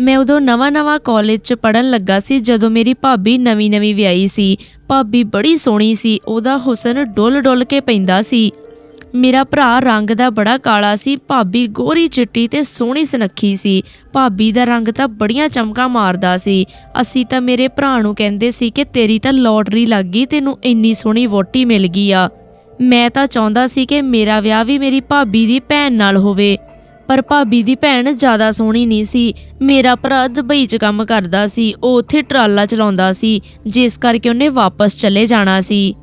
ਮੈਂ ਉਦੋਂ ਨਵਾਂ-ਨਵਾਂ ਕਾਲਜ 'ਚ ਪੜਨ ਲੱਗਾ ਸੀ, ਜਦੋਂ ਮੇਰੀ ਭਾਬੀ ਨਵੀਂ-ਨਵੀਂ ਵਿਆਹੀ ਸੀ। ਭਾਬੀ ਬੜੀ ਸੋਹਣੀ ਸੀ, ਉਹਦਾ ਹੁਸਨ ਡੁੱਲ-ਡੁੱਲ ਕੇ ਪੈਂਦਾ ਸੀ। ਮੇਰਾ ਭਰਾ ਰੰਗ ਦਾ ਬੜਾ ਕਾਲਾ ਸੀ, ਭਾਬੀ ਗੋਰੀ ਚਿੱਟੀ ਤੇ ਸੋਹਣੀ ਸੁਨੱਖੀ ਸੀ। ਭਾਬੀ ਦਾ ਰੰਗ ਤਾਂ ਬੜੀਆਂ ਚਮਕਾਂ ਮਾਰਦਾ ਸੀ। ਅਸੀਂ ਤਾਂ ਮੇਰੇ ਭਰਾ ਨੂੰ ਕਹਿੰਦੇ ਸੀ ਕਿ ਤੇਰੀ ਤਾਂ ਲੋਟਰੀ ਲੱਗ ਗਈ, ਤੈਨੂੰ ਇੰਨੀ ਸੋਹਣੀ ਵੋਟੀ ਮਿਲ ਗਈ ਆ। ਮੈਂ ਤਾਂ ਚਾਹੁੰਦਾ ਸੀ ਕਿ ਮੇਰਾ ਵਿਆਹ ਵੀ ਮੇਰੀ ਭਾਬੀ ਦੀ ਭੈਣ ਨਾਲ ਹੋਵੇ। ਪਰ ਭਾਬੀ ਦੀ ਭੈਣ ਜ਼ਿਆਦਾ ਸੋਹਣੀ ਨਹੀਂ ਸੀ। ਮੇਰਾ ਭਰਾ ਦੁਬਈ 'ਚ ਕੰਮ ਕਰਦਾ ਸੀ। ਉਹ ਉੱਥੇ ਟਰਾਲਾ ਚਲਾਉਂਦਾ ਸੀ, ਜਿਸ ਕਰਕੇ ਉਹਨੇ ਵਾਪਸ ਚਲੇ ਜਾਣਾ ਸੀ।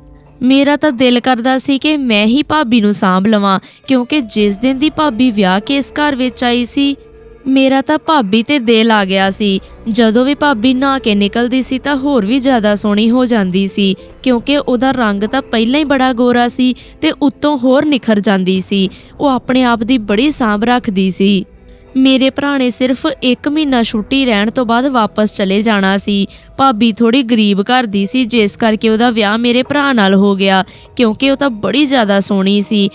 ਮੇਰਾ ਤਾਂ ਦਿਲ ਕਰਦਾ ਸੀ ਕਿ ਮੈਂ ਹੀ ਭਾਬੀ ਨੂੰ ਸਾਂਭ ਲਵਾਂ, ਕਿਉਂਕਿ ਜਿਸ ਦਿਨ ਦੀ ਭਾਬੀ ਵਿਆਹ ਕੇ ਇਸ ਘਰ ਵਿੱਚ ਆਈ ਸੀ ਮੇਰਾ ਤਾਂ ਭਾਬੀ ਤੇ ਦਿਲ ਆ ਗਿਆ ਸੀ। ਜਦੋਂ ਵੀ ਭਾਬੀ ਨਹਾ ਕੇ ਨਿਕਲਦੀ ਸੀ ਤਾਂ ਹੋਰ ਵੀ ਜ਼ਿਆਦਾ ਸੋਹਣੀ ਹੋ ਜਾਂਦੀ ਸੀ। ਕਿਉਂਕਿ ਉਹਦਾ ਰੰਗ ਤਾਂ ਪਹਿਲਾਂ ਹੀ ਬੜਾ ਗੋਰਾ ਸੀ ਤੇ ਉੱਤੋਂ ਹੋਰ ਨਿਖਰ ਜਾਂਦੀ ਸੀ। ਉਹ ਆਪਣੇ ਆਪ ਦੀ ਬੜੀ ਸਾਂਭ ਰੱਖਦੀ ਸੀ। ਮੇਰੇ ਭਰਾ ਨੇ ਸਿਰਫ 1 ਮਹੀਨਾ ਛੁੱਟੀ ਰਹਿਣ ਤੋਂ ਬਾਅਦ ਵਾਪਸ ਚਲੇ ਜਾਣਾ ਸੀ। ਭਾਬੀ ਥੋੜੀ ਗਰੀਬ ਘਰ ਦੀ ਸੀ, ਜਿਸ ਕਰਕੇ ਉਹਦਾ ਵਿਆਹ ਮੇਰੇ ਭਰਾ ਨਾਲ ਹੋ ਗਿਆ। ਕਿਉਂਕਿ ਉਹ ਤਾਂ ਬੜੀ ਜ਼ਿਆਦਾ ਸੋਹਣੀ ਸੀ।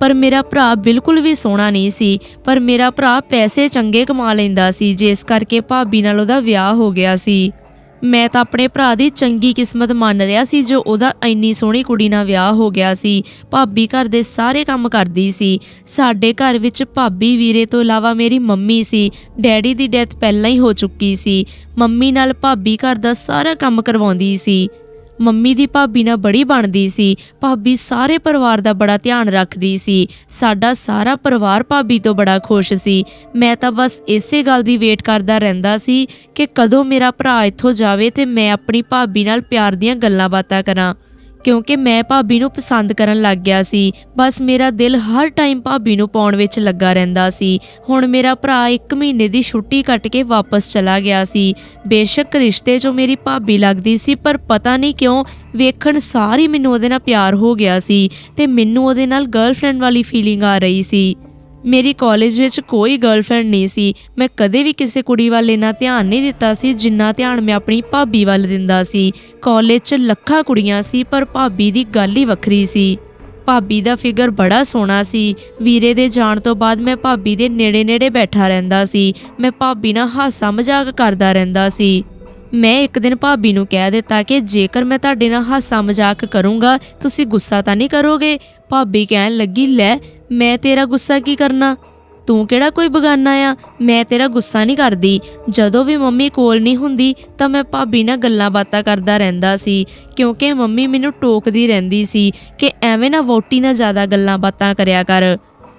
ਪਰ ਮੇਰਾ ਭਰਾ ਬਿਲਕੁਲ ਵੀ ਸੋਹਣਾ ਨਹੀਂ ਸੀ, ਪਰ ਮੇਰਾ ਭਰਾ ਪੈਸੇ ਚੰਗੇ ਕਮਾ ਲੈਂਦਾ ਸੀ, ਜਿਸ ਕਰਕੇ ਭਾਬੀ ਨਾਲ ਉਹਦਾ ਵਿਆਹ ਹੋ ਗਿਆ ਸੀ। ਮੈਂ ਤਾਂ ਆਪਣੇ ਭਰਾ ਦੀ ਚੰਗੀ ਕਿਸਮਤ ਮੰਨ ਰਿਹਾ ਸੀ, ਜੋ ਉਹਦਾ ਇੰਨੀ ਸੋਹਣੀ ਕੁੜੀ ਨਾਲ ਵਿਆਹ ਹੋ ਗਿਆ ਸੀ। ਭਾਬੀ ਘਰ ਦੇ ਸਾਰੇ ਕੰਮ ਕਰਦੀ ਸੀ। ਸਾਡੇ ਘਰ ਵਿੱਚ ਭਾਬੀ ਵੀਰੇ ਤੋਂ ਇਲਾਵਾ ਮੇਰੀ ਮੰਮੀ ਸੀ। ਡੈਡੀ ਦੀ ਡੈਥ ਪਹਿਲਾਂ ਹੀ ਹੋ ਚੁੱਕੀ ਸੀ। ਮੰਮੀ ਨਾਲ ਭਾਬੀ ਘਰ ਦਾ ਸਾਰਾ ਕੰਮ ਕਰਵਾਉਂਦੀ ਸੀ। ਮੰਮੀ ਦੀ ਭਾਬੀ ਨਾਲ ਬੜੀ ਬਣਦੀ ਸੀ। ਭਾਬੀ ਸਾਰੇ ਪਰਿਵਾਰ ਦਾ ਬੜਾ ਧਿਆਨ ਰੱਖਦੀ ਸੀ। ਸਾਡਾ ਸਾਰਾ ਪਰਿਵਾਰ ਭਾਬੀ ਤੋਂ ਬੜਾ ਖੁਸ਼ ਸੀ। ਮੈਂ ਤਾਂ ਬਸ ਇਸੇ ਗੱਲ ਦੀ ਵੇਟ ਕਰਦਾ ਰਹਿੰਦਾ ਸੀ ਕਿ ਕਦੋਂ ਮੇਰਾ ਭਰਾ ਇੱਥੋਂ ਜਾਵੇ ਤੇ ਮੈਂ ਆਪਣੀ ਭਾਬੀ ਨਾਲ ਪਿਆਰ ਦੀਆਂ ਗੱਲਾਂ ਬਾਤਾਂ ਕਰਾਂ। ਕਿਉਂਕਿ ਮੈਂ ਭਾਬੀ ਨੂੰ ਪਸੰਦ ਕਰਨ ਲੱਗ ਗਿਆ ਸੀ। ਬਸ ਮੇਰਾ ਦਿਲ ਹਰ ਟਾਈਮ ਭਾਬੀ ਨੂੰ ਪਾਉਣ ਵਿੱਚ ਲੱਗਾ ਰਹਿੰਦਾ ਸੀ। ਹੁਣ ਮੇਰਾ ਭਰਾ 1 ਮਹੀਨੇ ਦੀ ਛੁੱਟੀ ਕੱਟ ਕੇ ਵਾਪਸ ਚਲਾ ਗਿਆ ਸੀ। ਬੇਸ਼ੱਕ ਰਿਸ਼ਤੇ 'ਚੋਂ ਮੇਰੀ ਭਾਬੀ ਲੱਗਦੀ ਸੀ, ਪਰ ਪਤਾ ਨਹੀਂ ਕਿਉਂ ਵੇਖਣ ਸਾਰੀ ਮੈਨੂੰ ਉਹਦੇ ਨਾਲ ਪਿਆਰ ਹੋ ਗਿਆ ਸੀ ਤੇ ਮੈਨੂੰ ਉਹਦੇ ਨਾਲ ਗਰਲਫ੍ਰੈਂਡ ਵਾਲੀ ਫੀਲਿੰਗ ਆ ਰਹੀ ਸੀ। ਮੇਰੀ ਕਾਲਜ ਵਿੱਚ ਕੋਈ ਗਰਲਫ੍ਰੈਂਡ ਨਹੀਂ ਸੀ। ਮੈਂ ਕਦੇ ਵੀ ਕਿਸੇ ਕੁੜੀ ਵੱਲ ਇੰਨਾ ਧਿਆਨ ਨਹੀਂ ਦਿੱਤਾ ਸੀ ਜਿੰਨਾ ਧਿਆਨ ਮੈਂ ਆਪਣੀ ਭਾਬੀ ਵੱਲ ਦਿੰਦਾ ਸੀ। ਕਾਲਜ 'ਚ ਲੱਖਾਂ ਕੁੜੀਆਂ ਸੀ, ਪਰ ਭਾਬੀ ਦੀ ਗੱਲ ਹੀ ਵੱਖਰੀ ਸੀ। ਭਾਬੀ ਦਾ ਫਿਗਰ ਬੜਾ ਸੋਹਣਾ ਸੀ। ਵੀਰੇ ਦੇ ਜਾਣ ਤੋਂ ਬਾਅਦ ਮੈਂ ਭਾਬੀ ਦੇ ਨੇੜੇ-ਨੇੜੇ ਬੈਠਾ ਰਹਿੰਦਾ ਸੀ। ਮੈਂ ਭਾਬੀ ਨਾਲ ਹਾਸਾ ਮਜ਼ਾਕ ਕਰਦਾ ਰਹਿੰਦਾ ਸੀ। ਮੈਂ ਇੱਕ ਦਿਨ ਭਾਬੀ ਨੂੰ ਕਹਿ ਦਿੱਤਾ ਕਿ ਜੇਕਰ ਮੈਂ ਤੁਹਾਡੇ ਨਾਲ ਹਾਸਾ ਮਜ਼ਾਕ ਕਰੂੰਗਾ, ਤੁਸੀਂ ਗੁੱਸਾ ਤਾਂ ਨਹੀਂ ਕਰੋਗੇ? ਭਾਬੀ ਕਹਿਣ ਲੱਗੀ, ਲੈ ਮੈਂ ਤੇਰਾ ਗੁੱਸਾ ਕੀ ਕਰਨਾ? ਤੂੰ ਕਿਹੜਾ ਕੋਈ ਬਗਾਨਾ ਆ? ਮੈਂ ਤੇਰਾ ਗੁੱਸਾ ਨਹੀਂ ਕਰਦੀ। ਜਦੋਂ ਵੀ ਮੰਮੀ ਕੋਲ ਨਹੀਂ ਹੁੰਦੀ, ਤਾਂ ਮੈਂ ਭਾਬੀ ਨਾਲ ਗੱਲਾਂ ਬਾਤਾਂ ਕਰਦਾ ਰਹਿੰਦਾ ਸੀ, ਕਿਉਂਕਿ ਮੰਮੀ ਮੈਨੂੰ ਟੋਕਦੀ ਰਹਿੰਦੀ ਸੀ ਕਿ ਐਵੇਂ ਨਾ ਵੋਟੀ ਨਾਲ ਜ਼ਿਆਦਾ ਗੱਲਾਂ ਬਾਤਾਂ ਕਰਿਆ ਕਰ।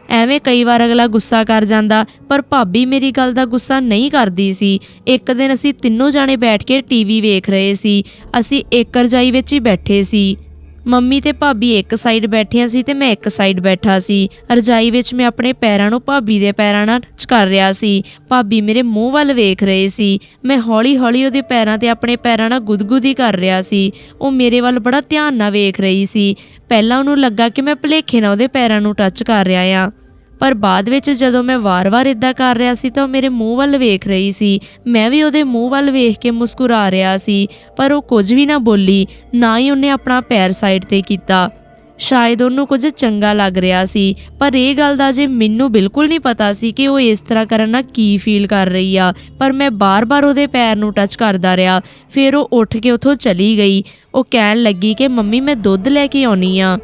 ਐਵੇਂ ਕਈ ਵਾਰ ਅਗਲਾ ਗੁੱਸਾ ਕਰ ਜਾਂਦਾ, ਪਰ ਭਾਬੀ ਮੇਰੀ ਗੱਲ ਦਾ ਗੁੱਸਾ ਨਹੀਂ ਕਰਦੀ ਸੀ। ਇੱਕ ਦਿਨ ਅਸੀਂ ਤਿੰਨੋਂ ਜਾਣੇ ਬੈਠ ਕੇ ਟੀਵੀ ਵੇਖ ਰਹੇ ਸੀ। ਅਸੀਂ ਇੱਕ ਰਜਾਈ ਵਿੱਚ ਹੀ ਬੈਠੇ ਸੀ। ਮੰਮੀ ਤੇ ਭਾਬੀ ਇੱਕ ਸਾਈਡ ਬੈਠੀਆਂ ਸੀ ਤੇ ਮੈਂ ਇੱਕ ਸਾਈਡ ਬੈਠਾ ਸੀ। ਰਜਾਈ ਵਿੱਚ ਮੈਂ ਆਪਣੇ ਪੈਰਾਂ ਨੂੰ ਭਾਬੀ ਦੇ ਪੈਰਾਂ ਨਾਲ ਟੱਚ ਕਰ ਰਿਹਾ ਸੀ। ਭਾਬੀ ਮੇਰੇ ਮੂੰਹ ਵੱਲ ਵੇਖ ਰਹੇ ਸੀ। ਮੈਂ ਹੌਲੀ-ਹੌਲੀ ਉਹਦੇ ਪੈਰਾਂ ਤੇ ਆਪਣੇ ਪੈਰਾਂ ਨਾਲ ਗੁਦਗੁਦੀ ਕਰ ਰਿਹਾ ਸੀ। ਉਹ ਮੇਰੇ ਵੱਲ ਬੜਾ ਧਿਆਨ ਨਾਲ ਵੇਖ ਰਹੀ ਸੀ। ਪਹਿਲਾਂ ਉਹਨੂੰ ਲੱਗਾ ਕਿ ਮੈਂ ਭਲੇਖੇ ਨਾਲ ਉਹਦੇ ਪੈਰਾਂ ਨੂੰ ਟੱਚ ਕਰ ਰਿਹਾ ਆ। ਪਰ ਬਾਅਦ ਵਿੱਚ ਜਦੋਂ ਮੈਂ ਵਾਰ-ਵਾਰ ਇਦਾਂ ਕਰ ਰਿਹਾ ਸੀ ਤਾਂ ਉਹ ਮੇਰੇ ਮੂੰਹ ਵੱਲ ਵੇਖ ਰਹੀ ਸੀ। ਮੈਂ ਵੀ ਉਹਦੇ ਮੂੰਹ ਵੱਲ ਵੇਖ ਕੇ ਮੁਸਕਰਾ ਰਿਹਾ ਸੀ, ਪਰ ਉਹ ਕੁਝ ਵੀ ਨਾ ਬੋਲੀ, ਨਾ ਹੀ ਉਹਨੇ ਆਪਣਾ ਪੈਰ ਸਾਈਡ ਤੇ ਕੀਤਾ। ਸ਼ਾਇਦ ਉਹਨੂੰ ਕੁਝ ਚੰਗਾ ਲੱਗ ਰਿਹਾ ਸੀ, ਪਰ ਇਹ ਗੱਲ ਦਾ ਜੇ ਮੈਨੂੰ ਬਿਲਕੁਲ ਨਹੀਂ ਪਤਾ ਸੀ ਕਿ ਉਹ ਇਸ ਤਰ੍ਹਾਂ ਕਰਨ ਨਾਲ ਕੀ ਫੀਲ ਕਰ ਰਹੀ ਆ, ਪਰ ਮੈਂ ਬਾਰ-ਬਾਰ ਉਹਦੇ ਪੈਰ ਨੂੰ ਟੱਚ ਕਰਦਾ ਰਿਹਾ। ਫਿਰ ਉਹ ਉੱਠ ਕੇ ਉੱਥੋਂ ਚਲੀ ਗਈ। ਉਹ ਕਹਿਣ ਲੱਗੀ ਕਿ, ਮੰਮੀ, ਮੈਂ ਦੁੱਧ ਲੈ ਕੇ ਆਉਣੀ ਆ।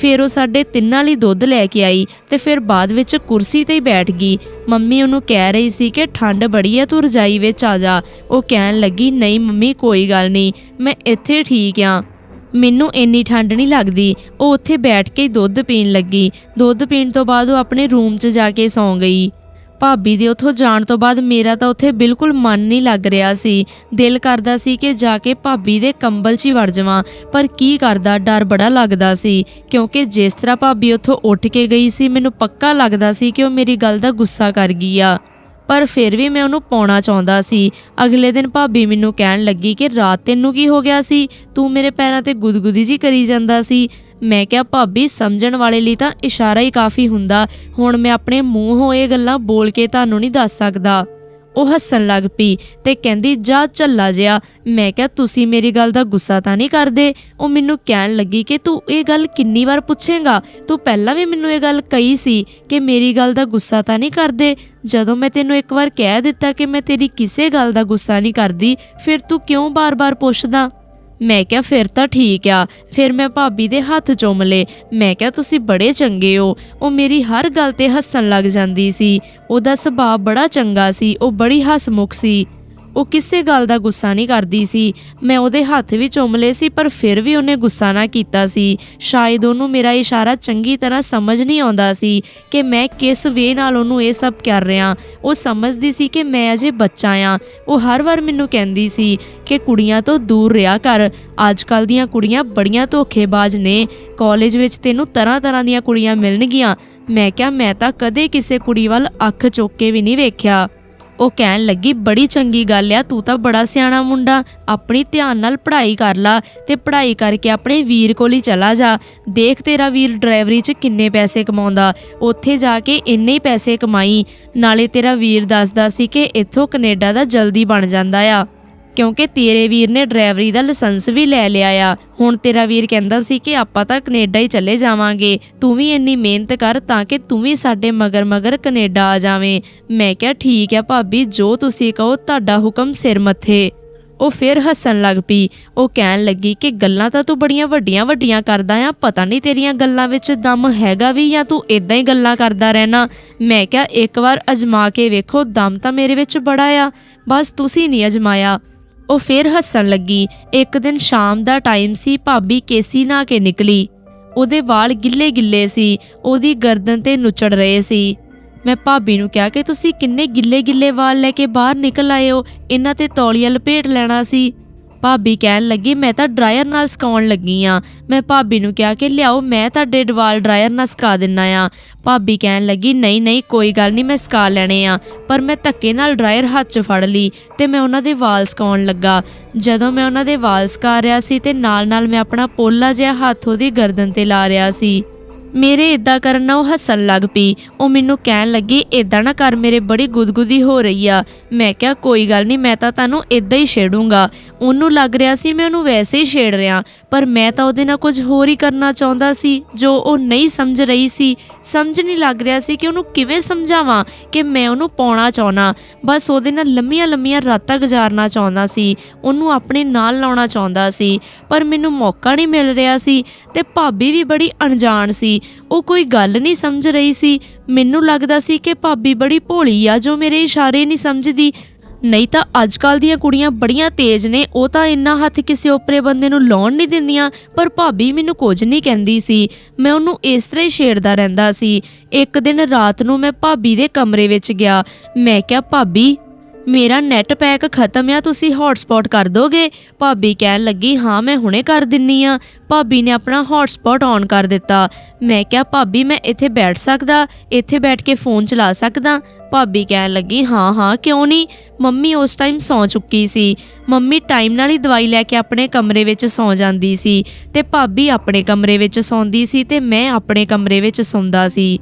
ਫਿਰ ਉਹ ਸਾਡੇ ਤਿੰਨਾਂ ਲਈ ਦੁੱਧ ਲੈ ਕੇ ਆਈ ਤੇ ਫਿਰ ਬਾਅਦ ਵਿੱਚ ਕੁਰਸੀ ਤੇ ਹੀ ਬੈਠ ਗਈ। ਮੰਮੀ ਉਹਨੂੰ ਕਹਿ ਰਹੀ ਸੀ ਕਿ ਠੰਡ ਬੜੀ ਹੈ ਤੂੰ ਰਜਾਈ ਵਿੱਚ ਆ ਜਾ। ਉਹ ਕਹਿਣ ਲੱਗੀ, ਨਹੀਂ ਮੰਮੀ, ਕੋਈ ਗੱਲ ਨਹੀਂ, ਮੈਂ ਇੱਥੇ ਠੀਕ ਆ। ਮੈਨੂੰ ਇੰਨੀ ਠੰਡ ਨਹੀਂ ਲੱਗਦੀ। ਉਹ ਉੱਥੇ ਬੈਠ ਕੇ ਹੀ ਦੁੱਧ ਪੀਣ ਲੱਗੀ। ਦੁੱਧ ਪੀਣ ਤੋਂ ਬਾਅਦ ਉਹ ਆਪਣੇ ਰੂਮ 'ਚ ਜਾ ਕੇ ਸੌਂ ਗਈ। ਭਾਬੀ ਦੇ ਉੱਥੋਂ ਜਾਣ ਤੋਂ ਬਾਅਦ ਮੇਰਾ ਤਾਂ ਉੱਥੇ ਬਿਲਕੁਲ ਮਨ ਨਹੀਂ ਲੱਗ ਰਿਹਾ ਸੀ। ਦਿਲ ਕਰਦਾ ਸੀ ਕਿ ਜਾ ਕੇ ਭਾਬੀ ਦੇ ਕੰਬਲ 'ਚ ਹੀ ਵੜ ਜਾਵਾਂ, ਪਰ ਕੀ ਕਰਦਾ, ਡਰ ਬੜਾ ਲੱਗਦਾ ਸੀ। ਕਿਉਂਕਿ ਜਿਸ ਤਰ੍ਹਾਂ ਭਾਬੀ ਉੱਥੋਂ ਉੱਠ ਕੇ ਗਈ ਸੀ, ਮੈਨੂੰ ਪੱਕਾ ਲੱਗਦਾ ਸੀ ਕਿ ਉਹ ਮੇਰੀ ਗੱਲ ਦਾ ਗੁੱਸਾ ਕਰ ਗਈ ਆ। ਪਰ ਫਿਰ ਵੀ ਮੈਂ ਉਹਨੂੰ ਪਾਉਣਾ ਚਾਹੁੰਦਾ ਸੀ। ਅਗਲੇ ਦਿਨ ਭਾਬੀ ਮੈਨੂੰ ਕਹਿਣ ਲੱਗੀ ਕਿ ਰਾਤ ਤੈਨੂੰ ਕੀ ਹੋ ਗਿਆ ਸੀ? ਤੂੰ ਮੇਰੇ ਪੈਰਾਂ ਤੇ ਗੁਦਗੁਦੀ ਜੀ ਕਰੀ ਜਾਂਦਾ ਸੀ। ਮੈਂ ਕਿਹਾ, ਭਾਬੀ, ਸਮਝਣ ਵਾਲੇ ਲਈ ਤਾਂ ਇਸ਼ਾਰਾ ਹੀ ਕਾਫੀ ਹੁੰਦਾ। ਹੁਣ ਮੈਂ ਆਪਣੇ ਮੂੰਹੋਂ ਇਹ ਗੱਲਾਂ ਬੋਲ ਕੇ ਤੁਹਾਨੂੰ ਨਹੀਂ ਦੱਸ ਸਕਦਾ। ਉਹ ਹੱਸਣ ਲੱਗ ਪਈ ਤੇ ਕਹਿੰਦੀ, ਜਾ ਝੱਲਾ ਜਿਆ। ਮੈਂ ਕਿਹਾ, ਤੁਸੀਂ ਮੇਰੀ ਗੱਲ ਦਾ ਗੁੱਸਾ ਤਾਂ ਨਹੀਂ ਕਰਦੇ? ਉਹ ਮੈਨੂੰ ਕਹਿਣ ਲੱਗੀ ਕਿ ਤੂੰ ਇਹ ਗੱਲ ਕਿੰਨੀ ਵਾਰ ਪੁੱਛੇਗਾ? ਤੂੰ ਪਹਿਲਾਂ ਵੀ ਮੈਨੂੰ ਇਹ ਗੱਲ ਕਹੀ ਸੀ ਕਿ ਮੇਰੀ ਗੱਲ ਦਾ ਗੁੱਸਾ ਤਾਂ ਨਹੀਂ ਕਰਦੇ? ਜਦੋਂ ਮੈਂ ਤੈਨੂੰ ਇੱਕ ਵਾਰ ਕਹਿ ਦਿੱਤਾ ਕਿ ਮੈਂ ਤੇਰੀ ਕਿਸੇ ਗੱਲ ਦਾ ਗੁੱਸਾ ਨਹੀਂ ਕਰਦੀ, ਫਿਰ ਤੂੰ ਕਿਉਂ ਬਾਰ-ਬਾਰ ਪੁੱਛਦਾ? ਮੈਂ ਕਿਹਾ, ਫਿਰ ਤਾਂ ਠੀਕ ਆ। ਫਿਰ ਮੈਂ ਭਾਬੀ ਦੇ ਹੱਥ ਚੁੰਮ ਲਏ। ਮੈਂ ਕਿਹਾ, ਤੁਸੀਂ ਬੜੇ ਚੰਗੇ ਹੋ। ਉਹ ਮੇਰੀ ਹਰ ਗੱਲ ਤੇ ਹੱਸਣ ਲੱਗ ਜਾਂਦੀ ਸੀ। ਉਹਦਾ ਸੁਭਾਅ ਬੜਾ ਚੰਗਾ ਸੀ। ਉਹ ਬੜੀ ਹਸਮੁਖ ਸੀ। ਉਹ ਕਿਸੇ ਗੱਲ ਦਾ ਗੁੱਸਾ ਨਹੀਂ ਕਰਦੀ ਸੀ। ਮੈਂ ਉਹਦੇ ਹੱਥ ਵੀ ਚੁੰਮ ਲਏ ਸੀ, ਪਰ ਫਿਰ ਵੀ ਉਹਨੇ ਗੁੱਸਾ ਨਾ ਕੀਤਾ ਸੀ। ਸ਼ਾਇਦ ਉਹਨੂੰ ਮੇਰਾ ਇਸ਼ਾਰਾ ਚੰਗੀ ਤਰ੍ਹਾਂ ਸਮਝ ਨਹੀਂ ਆਉਂਦਾ ਸੀ ਕਿ ਮੈਂ ਕਿਸ ਵੇ ਨਾਲ ਉਹਨੂੰ ਇਹ ਸਭ ਕਰ ਰਿਹਾ। ਉਹ ਸਮਝਦੀ ਸੀ ਕਿ ਮੈਂ ਅਜੇ ਬੱਚਾ ਆ। ਉਹ ਹਰ ਵਾਰ ਮੈਨੂੰ ਕਹਿੰਦੀ ਸੀ ਕਿ ਕੁੜੀਆਂ ਤੋਂ ਦੂਰ ਰਿਹਾ ਕਰ। ਅੱਜ ਕੱਲ ਦੀਆਂ ਕੁੜੀਆਂ ਬੜੀਆਂ ਧੋਖੇਬਾਜ਼ ਨੇ। ਕਾਲਜ ਵਿੱਚ ਤੈਨੂੰ ਤਰ੍ਹਾਂ ਤਰ੍ਹਾਂ ਦੀਆਂ ਕੁੜੀਆਂ ਮਿਲਣਗੀਆਂ। ਮੈਂ ਕਿਹਾ, ਮੈਂ ਤਾਂ ਕਦੇ ਕਿਸੇ ਕੁੜੀ ਵੱਲ ਅੱਖ ਚੁੱਕ ਕੇ ਵੀ ਨਹੀਂ ਵੇਖਿਆ। ਉਹ ਕਹਿਣ ਲੱਗੀ, ਬੜੀ ਚੰਗੀ ਗੱਲ ਆ, ਤੂੰ ਤਾਂ ਬੜਾ ਸਿਆਣਾ ਮੁੰਡਾ। ਆਪਣੀ ਧਿਆਨ ਨਾਲ ਪੜ੍ਹਾਈ ਕਰ ਲਾ ਤੇ ਪੜ੍ਹਾਈ ਕਰਕੇ ਆਪਣੇ ਵੀਰ ਕੋਲ ਹੀ ਚਲਾ ਜਾ। ਦੇਖ ਤੇਰਾ ਵੀਰ ਡਰਾਈਵਰੀ 'ਚ ਕਿੰਨੇ ਪੈਸੇ ਕਮਾਉਂਦਾ। ਉੱਥੇ ਜਾ ਕੇ ਇੰਨੇ ਹੀ ਪੈਸੇ ਕਮਾਈ। ਨਾਲੇ ਤੇਰਾ ਵੀਰ ਦੱਸਦਾ ਸੀ ਕਿ ਇੱਥੋਂ ਕੈਨੇਡਾ ਦਾ ਜਲਦੀ ਬਣ ਜਾਂਦਾ ਆ। ਕਿਉਂਕਿ ਤੇਰੇ ਵੀਰ ਨੇ ਡਰਾਈਵਰੀ ਦਾ ਲਾਇਸੈਂਸ ਵੀ ਲੈ ਲਿਆ ਆ। ਹੁਣ ਤੇਰਾ ਵੀਰ ਕਹਿੰਦਾ ਸੀ ਕਿ ਆਪਾਂ ਤਾਂ ਕੈਨੇਡਾ ਹੀ ਚੱਲੇ ਜਾਵਾਂਗੇ। ਤੂੰ ਵੀ ਇੰਨੀ ਮਿਹਨਤ ਕਰ ਤਾਂ ਕਿ ਤੂੰ ਵੀ ਸਾਡੇ ਮਗਰ ਮਗਰ ਕੈਨੇਡਾ ਆ ਜਾਵੇਂ। ਮੈਂ ਕਿਹਾ, ਠੀਕ ਹੈ ਭਾਬੀ, ਜੋ ਤੁਸੀਂ ਕਹੋ, ਤੁਹਾਡਾ ਹੁਕਮ ਸਿਰ ਮੱਥੇ। ਉਹ ਫਿਰ ਹੱਸਣ ਲੱਗ ਪਈ। ਉਹ ਕਹਿਣ ਲੱਗੀ ਕਿ ਗੱਲਾਂ ਤਾਂ ਤੂੰ ਬੜੀਆਂ ਵੱਡੀਆਂ ਵੱਡੀਆਂ ਕਰਦਾ ਆ, ਪਤਾ ਨਹੀਂ ਤੇਰੀਆਂ ਗੱਲਾਂ ਵਿੱਚ ਦਮ ਹੈਗਾ ਵੀ ਜਾਂ ਤੂੰ ਇਦਾਂ ਹੀ ਗੱਲਾਂ ਕਰਦਾ ਰਹਿਣਾ। ਮੈਂ ਕਿਹਾ, ਇੱਕ ਵਾਰ ਅਜਮਾ ਕੇ ਵੇਖੋ, ਦਮ ਤਾਂ ਮੇਰੇ ਵਿੱਚ ਬੜਾ ਆ। ਬਸ ਤੁਸੀਂ ਨਹੀਂ ਅਜਮਾਇਆ। ਉਹ ਫੇਰ ਹੱਸਣ ਲੱਗੀ। ਇੱਕ ਦਿਨ ਸ਼ਾਮ ਦਾ ਟਾਈਮ ਸੀ, ਭਾਬੀ ਕੇਸੀ ਨਾ ਕੇ ਨਿਕਲੀ। ਉਹਦੇ ਵਾਲ ਗਿੱਲੇ ਗਿੱਲੇ ਸੀ, ਉਹਦੀ ਗਰਦਨ ਤੇ ਨੁਚੜ ਰਹੇ ਸੀ। ਮੈਂ ਭਾਬੀ ਨੂੰ ਕਿਹਾ ਕਿ ਤੁਸੀਂ ਕਿੰਨੇ ਗਿੱਲੇ ਗਿੱਲੇ ਵਾਲ ਲੈ ਕੇ ਬਾਹਰ ਨਿਕਲ ਆਏ ਹੋ, ਇਹਨਾਂ ਤੇ ਤੌਲੀਆ ਲਪੇਟ ਲੈਣਾ ਸੀ। ਭਾਬੀ ਕਹਿਣ ਲੱਗੀ, ਮੈਂ ਤਾਂ ਡਰਾਇਰ ਨਾਲ ਸੁਕਾਉਣ ਲੱਗੀ ਆ। ਮੈਂ ਭਾਬੀ ਨੂੰ ਕਿਹਾ ਕਿ, ਲਿਆਓ, ਮੈਂ ਤੁਹਾਡੇ ਵਾਲ ਡਰਾਇਰ ਨਾਲ ਸੁਕਾ ਦਿੰਨਾ ਆ। ਭਾਬੀ ਕਹਿਣ ਲੱਗੀ, ਨਹੀਂ ਨਹੀਂ, ਕੋਈ ਗੱਲ ਨਹੀਂ, ਮੈਂ ਸੁਕਾ ਲੈਣੇ ਆ। ਪਰ ਮੈਂ ਧੱਕੇ ਨਾਲ ਡਰਾਇਰ ਹੱਥ 'ਚ ਫੜ ਲਈ ਤੇ ਮੈਂ ਉਹਨਾਂ ਦੇ ਵਾਲ ਸੁਕਾਉਣ ਲੱਗਾ। ਜਦੋਂ ਮੈਂ ਉਹਨਾਂ ਦੇ ਵਾਲ ਸੁਕਾ ਰਿਹਾ ਸੀ ਤੇ ਨਾਲ-ਨਾਲ ਮੈਂ ਆਪਣਾ ਪੋਲਾ ਜਿਹਾ ਹੱਥ ਉਹਦੀ ਗਰਦਨ ਤੇ ਲਾ ਰਿਹਾ ਸੀ। ਮੇਰੇ ਇਦਾਂ ਕਰਨ ਨਾਲ ਉਹ ਹੱਸਣ ਲੱਗ ਪਈ। ਉਹ ਮੈਨੂੰ ਕਹਿਣ ਲੱਗੀ ਇਦਾਂ ਨਾ ਕਰ, ਮੇਰੇ ਬੜੀ ਗੁਦਗੁਦੀ ਹੋ ਰਹੀ ਆ। ਮੈਂ ਕਿਹਾ, ਕੋਈ ਗੱਲ ਨਹੀਂ, ਮੈਂ ਤਾਂ ਤੁਹਾਨੂੰ ਇਦਾਂ ਹੀ ਛੇੜੂੰਗਾ। ਉਹਨੂੰ ਲੱਗ ਰਿਹਾ ਸੀ, ਮੈਂ ਉਹਨੂੰ ਵੈਸੇ ਹੀ ਛੇੜ ਰਿਹਾ। ਪਰ ਮੈਂ ਤਾਂ ਉਹਦੇ ਨਾਲ ਕੁਝ ਹੋਰ ਹੀ ਕਰਨਾ ਚਾਹੁੰਦਾ ਸੀ, ਜੋ ਉਹ ਨਹੀਂ ਸਮਝ ਰਹੀ ਸੀ। ਸਮਝ ਨਹੀਂ ਲੱਗ ਰਿਹਾ ਸੀ ਕਿ ਉਹਨੂੰ ਕਿਵੇਂ ਸਮਝਾਵਾਂ ਕਿ ਮੈਂ ਉਹਨੂੰ ਪਾਉਣਾ ਚਾਹਣਾ ਬਸ ਉਹਦੇ ਨਾਲ ਲੰਮੀਆਂ ਲੰਮੀਆਂ ਰਾਤਾਂ ਗੁਜ਼ਾਰਨਾ ਚਾਹੁੰਦਾ ਸੀ। ਉਹਨੂੰ ਆਪਣੇ ਨਾਲ ਲਾਉਣਾ ਚਾਹੁੰਦਾ ਸੀ। ਪਰ ਮੈਨੂੰ ਮੌਕਾ ਨਹੀਂ ਮਿਲ ਰਿਹਾ ਸੀ ਤੇ ਭਾਬੀ ਵੀ ਬੜੀ ਅਣਜਾਣ ਸੀ। ਉਹ ਕੋਈ ਗੱਲ ਨਹੀਂ ਸਮਝ ਰਹੀ ਸੀ। ਮੈਨੂੰ ਲੱਗਦਾ ਸੀ ਕਿ ਭਾਬੀ ਬੜੀ ਭੋਲੀ ਆ ਜੋ ਮੇਰੇ ਇਸ਼ਾਰੇ ਨਹੀਂ ਸਮਝਦੀ। ਨਹੀਂ ਤਾਂ ਅੱਜਕੱਲ ਦੀਆਂ ਕੁੜੀਆਂ ਬੜੀਆਂ ਤੇਜ਼ ਨੇ, ਉਹ ਤਾਂ ਇੰਨਾ ਹੱਥ ਕਿਸੇ ਓਪਰੇ ਬੰਦੇ ਨੂੰ ਲਾਉਣ ਨਹੀਂ ਦਿੰਦੀਆਂ, ਪਰ ਭਾਬੀ ਮੈਨੂੰ ਕੁਝ ਨਹੀਂ ਕਹਿੰਦੀ ਸੀ। ਮੈਂ ਉਹਨੂੰ ਇਸ ਤਰ੍ਹਾਂ ਹੀ ਛੇੜਦਾ ਰਹਿੰਦਾ ਸੀ। ਇੱਕ ਦਿਨ ਰਾਤ ਨੂੰ ਮੈਂ ਭਾਬੀ ਦੇ ਕਮਰੇ ਵਿੱਚ ਗਿਆ। ਮੈਂ ਕਿਹਾ, ਭਾਬੀ ਮੇਰਾ ਨੈਟ ਪੈਕ ਖਤਮ ਆ, ਤੁਸੀਂ ਹੌਟਸਪੌਟ ਕਰ ਦੋਗੇ? ਭਾਬੀ ਕਹਿਣ ਲੱਗੀ, ਹਾਂ, ਮੈਂ ਹੁਣੇ ਕਰ ਦਿੰਨੀ ਆ। ਭਾਬੀ ਨੇ ਆਪਣਾ ਹੌਟਸਪੌਟ ਔਨ ਕਰ ਦਿੱਤਾ। ਮੈਂ ਕਿਹਾ, ਭਾਬੀ, ਮੈਂ ਇੱਥੇ ਬੈਠ ਸਕਦਾ, ਇੱਥੇ ਬੈਠ ਕੇ ਫੋਨ ਚਲਾ ਸਕਦਾ। ਭਾਬੀ ਕਹਿਣ ਲੱਗੀ, ਹਾਂ ਹਾਂ, ਕਿਉਂ ਨਹੀਂ? ਮੰਮੀ ਉਸ ਟਾਈਮ ਸੌਂ ਚੁੱਕੀ ਸੀ। ਮੰਮੀ ਟਾਈਮ ਨਾਲ ਹੀ ਦਵਾਈ ਲੈ ਕੇ ਆਪਣੇ ਕਮਰੇ ਵਿੱਚ ਸੌਂ ਜਾਂਦੀ ਸੀ ਤੇ ਭਾਬੀ ਆਪਣੇ ਕਮਰੇ ਵਿੱਚ ਸੌਂਦੀ ਸੀ ਤੇ ਮੈਂ ਆਪਣੇ ਕਮਰੇ ਵਿੱਚ ਸੌਂਦਾ ਸੀ।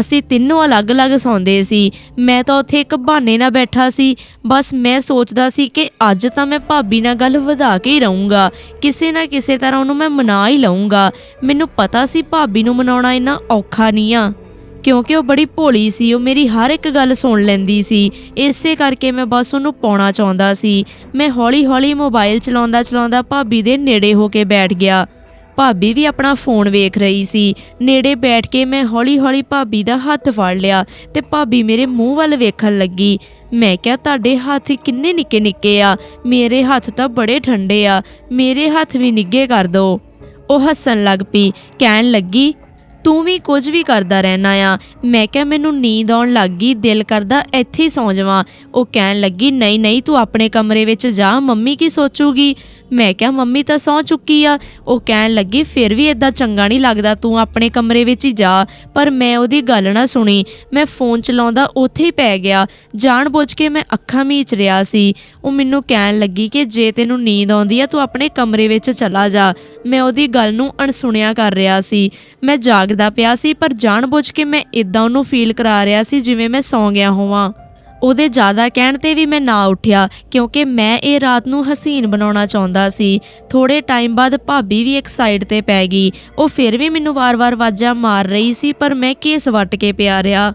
ਅਸੀਂ ਤਿੰਨੋਂ ਅਲੱਗ-ਅਲੱਗ ਸੌਂਦੇ ਸੀ। ਮੈਂ ਤਾਂ ਉੱਥੇ ਇੱਕ ਬਹਾਨੇ ਨਾਲ ਬੈਠਾ ਸੀ। ਬਸ ਮੈਂ ਸੋਚਦਾ ਸੀ ਕਿ ਅੱਜ ਤਾਂ ਮੈਂ ਭਾਬੀ ਨਾਲ ਗੱਲ ਵਧਾ ਕੇ ਹੀ ਰਹੂੰਗਾ। ਕਿਸੇ ਨਾ ਕਿਸੇ ਤਰ੍ਹਾਂ ਉਹਨੂੰ ਮੈਂ ਮਨਾ ਹੀ ਲਵਾਂਗਾ ਮੈਨੂੰ ਪਤਾ ਸੀ ਭਾਬੀ ਨੂੰ ਮਨਾਉਣਾ ਇੰਨਾ ਔਖਾ ਨਹੀਂ ਆ। ਕਿਉਂਕਿ ਉਹ ਬੜੀ ਭੋਲੀ ਸੀ, ਉਹ ਮੇਰੀ ਹਰ ਇੱਕ ਗੱਲ ਸੁਣ ਲੈਂਦੀ ਸੀ। ਇਸੇ ਕਰਕੇ ਮੈਂ ਬਸ ਉਹਨੂੰ ਪਾਉਣਾ ਚਾਹੁੰਦਾ ਸੀ। ਮੈਂ ਹੌਲੀ-ਹੌਲੀ ਮੋਬਾਈਲ ਚਲਾਉਂਦਾ ਚਲਾਉਂਦਾ ਭਾਬੀ ਦੇ ਨੇੜੇ ਹੋ ਕੇ ਬੈਠ ਗਿਆ। ਭਾਬੀ ਵੀ ਆਪਣਾ ਫੋਨ ਵੇਖ ਰਹੀ ਸੀ। ਨੇੜੇ ਬੈਠ ਕੇ ਮੈਂ ਹੌਲੀ-ਹੌਲੀ ਭਾਬੀ ਦਾ ਹੱਥ ਫੜ ਲਿਆ ਤੇ ਭਾਬੀ ਮੇਰੇ ਮੂੰਹ ਵੱਲ ਵੇਖਣ ਲੱਗੀ। ਮੈਂ ਕਿਹਾ, ਤੁਹਾਡੇ ਹੱਥ ਕਿੰਨੇ ਨਿੱਕੇ-ਨਿੱਕੇ ਆ। ਮੇਰੇ ਹੱਥ ਤਾਂ ਬੜੇ ਠੰਡੇ ਆ। ਮੇਰੇ ਹੱਥ ਵੀ ਨਿੱਗੇ ਕਰ ਦੋ। ਉਹ ਹੱਸਣ ਲੱਗ ਪਈ। ਕਹਿਣ ਲੱਗੀ ਤੂੰ ਵੀ ਕੁਝ ਵੀ ਕਰਦਾ ਰਹਿਣਾ ਆ। ਮੈਂ ਕਿਹਾ ਮੈਨੂੰ ਨੀਂਦ ਆਉਣ ਲੱਗ ਗਈ, ਦਿਲ ਕਰਦਾ ਇੱਥੇ ਹੀ ਸੌਂ ਜਾਵਾਂ। ਉਹ ਕਹਿਣ ਲੱਗੀ, ਨਹੀਂ ਨਹੀਂ, ਤੂੰ ਆਪਣੇ ਕਮਰੇ ਵਿੱਚ ਜਾ, ਮੰਮੀ ਕੀ ਸੋਚੂਗੀ? ਮੈਂ ਕਿਹਾ, ਮੰਮੀ ਤਾਂ ਸੌਂ ਚੁੱਕੀ ਆ। ਉਹ ਕਹਿਣ ਲੱਗੀ, ਫਿਰ ਵੀ ਇਦਾਂ ਚੰਗਾ ਨਹੀਂ ਲੱਗਦਾ, ਤੂੰ ਆਪਣੇ ਕਮਰੇ ਵਿੱਚ ਹੀ ਜਾ। ਪਰ ਮੈਂ ਉਹਦੀ ਗੱਲ ਨਾ ਸੁਣੀ। ਮੈਂ ਫੋਨ ਚਲਾਉਂਦਾ ਉੱਥੇ ਹੀ ਪੈ ਗਿਆ। ਜਾਣ ਬੁੱਝ ਕੇ ਮੈਂ ਅੱਖਾਂ ਮੀਚ ਰਿਹਾ ਸੀ। ਉਹ ਮੈਨੂੰ ਕਹਿਣ ਲੱਗੀ ਕਿ ਜੇ ਤੈਨੂੰ ਨੀਂਦ ਆਉਂਦੀ ਆ, ਤੂੰ ਆਪਣੇ ਕਮਰੇ ਵਿੱਚ ਚਲਾ ਜਾ। ਮੈਂ ਉਹਦੀ ਗੱਲ ਨੂੰ ਅਣਸੁਣਿਆ ਕਰ ਰਿਹਾ ਸੀ। ਮੈਂ ਜਾਗ ਜਾਗਦਾ ਪਿਆ ਸੀ, ਪਰ ਜਾਣ ਬੁੱਝ ਕੇ ਮੈਂ ਇਦਾਂ ਉਹਨੂੰ ਫੀਲ ਕਰਾ ਰਿਹਾ ਸੀ ਜਿਵੇਂ ਮੈਂ ਸੌਂ ਗਿਆ ਹੋਵਾਂ। ਉਹਦੇ ਜ਼ਿਆਦਾ ਕਹਿਣ ਤੇ ਵੀ ਮੈਂ ਨਾ ਉੱਠਿਆ, ਕਿਉਂਕਿ ਮੈਂ ਇਹ ਰਾਤ ਨੂੰ ਹਸੀਨ ਬਣਾਉਣਾ ਚਾਹੁੰਦਾ ਸੀ। ਥੋੜੇ ਟਾਈਮ ਬਾਅਦ ਭਾਬੀ ਵੀ ਇੱਕ ਸਾਈਡ ਤੇ ਪੈ ਗਈ। ਉਹ ਫਿਰ ਵੀ ਮੈਨੂੰ ਵਾਰ-ਵਾਰ ਵਾਜਾਂ ਮਾਰ ਰਹੀ ਸੀ, ਪਰ ਮੈਂ ਕੇਸ ਵੱਟ ਕੇ ਪਿਆ ਰਿਹਾ।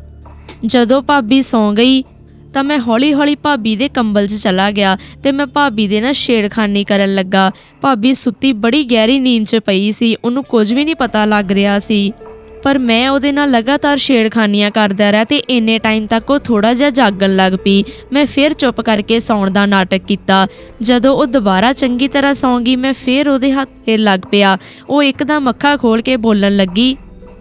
ਜਦੋਂ ਭਾਬੀ ਸੌਂ ਗਈ, ਤਾਂ ਮੈਂ ਹੌਲੀ-ਹੌਲੀ ਭਾਬੀ ਦੇ ਕੰਬਲ 'ਚ ਚਲਾ ਗਿਆ ਤੇ ਮੈਂ ਭਾਬੀ ਦੇ ਨਾਲ ਛੇੜਖਾਨੀ ਕਰਨ ਲੱਗਾ। ਭਾਬੀ ਸੁੱਤੀ ਬੜੀ ਗਹਿਰੀ ਨੀਂਦ 'ਚ ਪਈ ਸੀ, ਉਹਨੂੰ ਕੁਝ ਵੀ ਨਹੀਂ ਪਤਾ ਲੱਗ ਰਿਹਾ ਸੀ। ਪਰ ਮੈਂ ਉਹਦੇ ਨਾਲ ਲਗਾਤਾਰ ਛੇੜਖਾਨੀਆਂ ਕਰਦਾ ਰਿਹਾ ਤੇ ਇੰਨੇ ਟਾਈਮ ਤੱਕ ਉਹ ਥੋੜਾ ਜਿਹਾ ਜਾਗਣ ਲੱਗ ਪਈ। ਮੈਂ ਫਿਰ ਚੁੱਪ ਕਰਕੇ ਸੌਣ ਦਾ ਨਾਟਕ ਕੀਤਾ। ਜਦੋਂ ਉਹ ਦੁਬਾਰਾ ਚੰਗੀ ਤਰ੍ਹਾਂ ਸੌਂ ਗਈ ਮੈਂ ਫਿਰ ਉਹਦੇ ਹੱਥ ਤੇ ਲੱਗ ਪਿਆ। ਉਹ ਇੱਕਦਮ ਅੱਖਾਂ ਖੋਲ ਕੇ ਬੋਲਣ ਲੱਗੀ,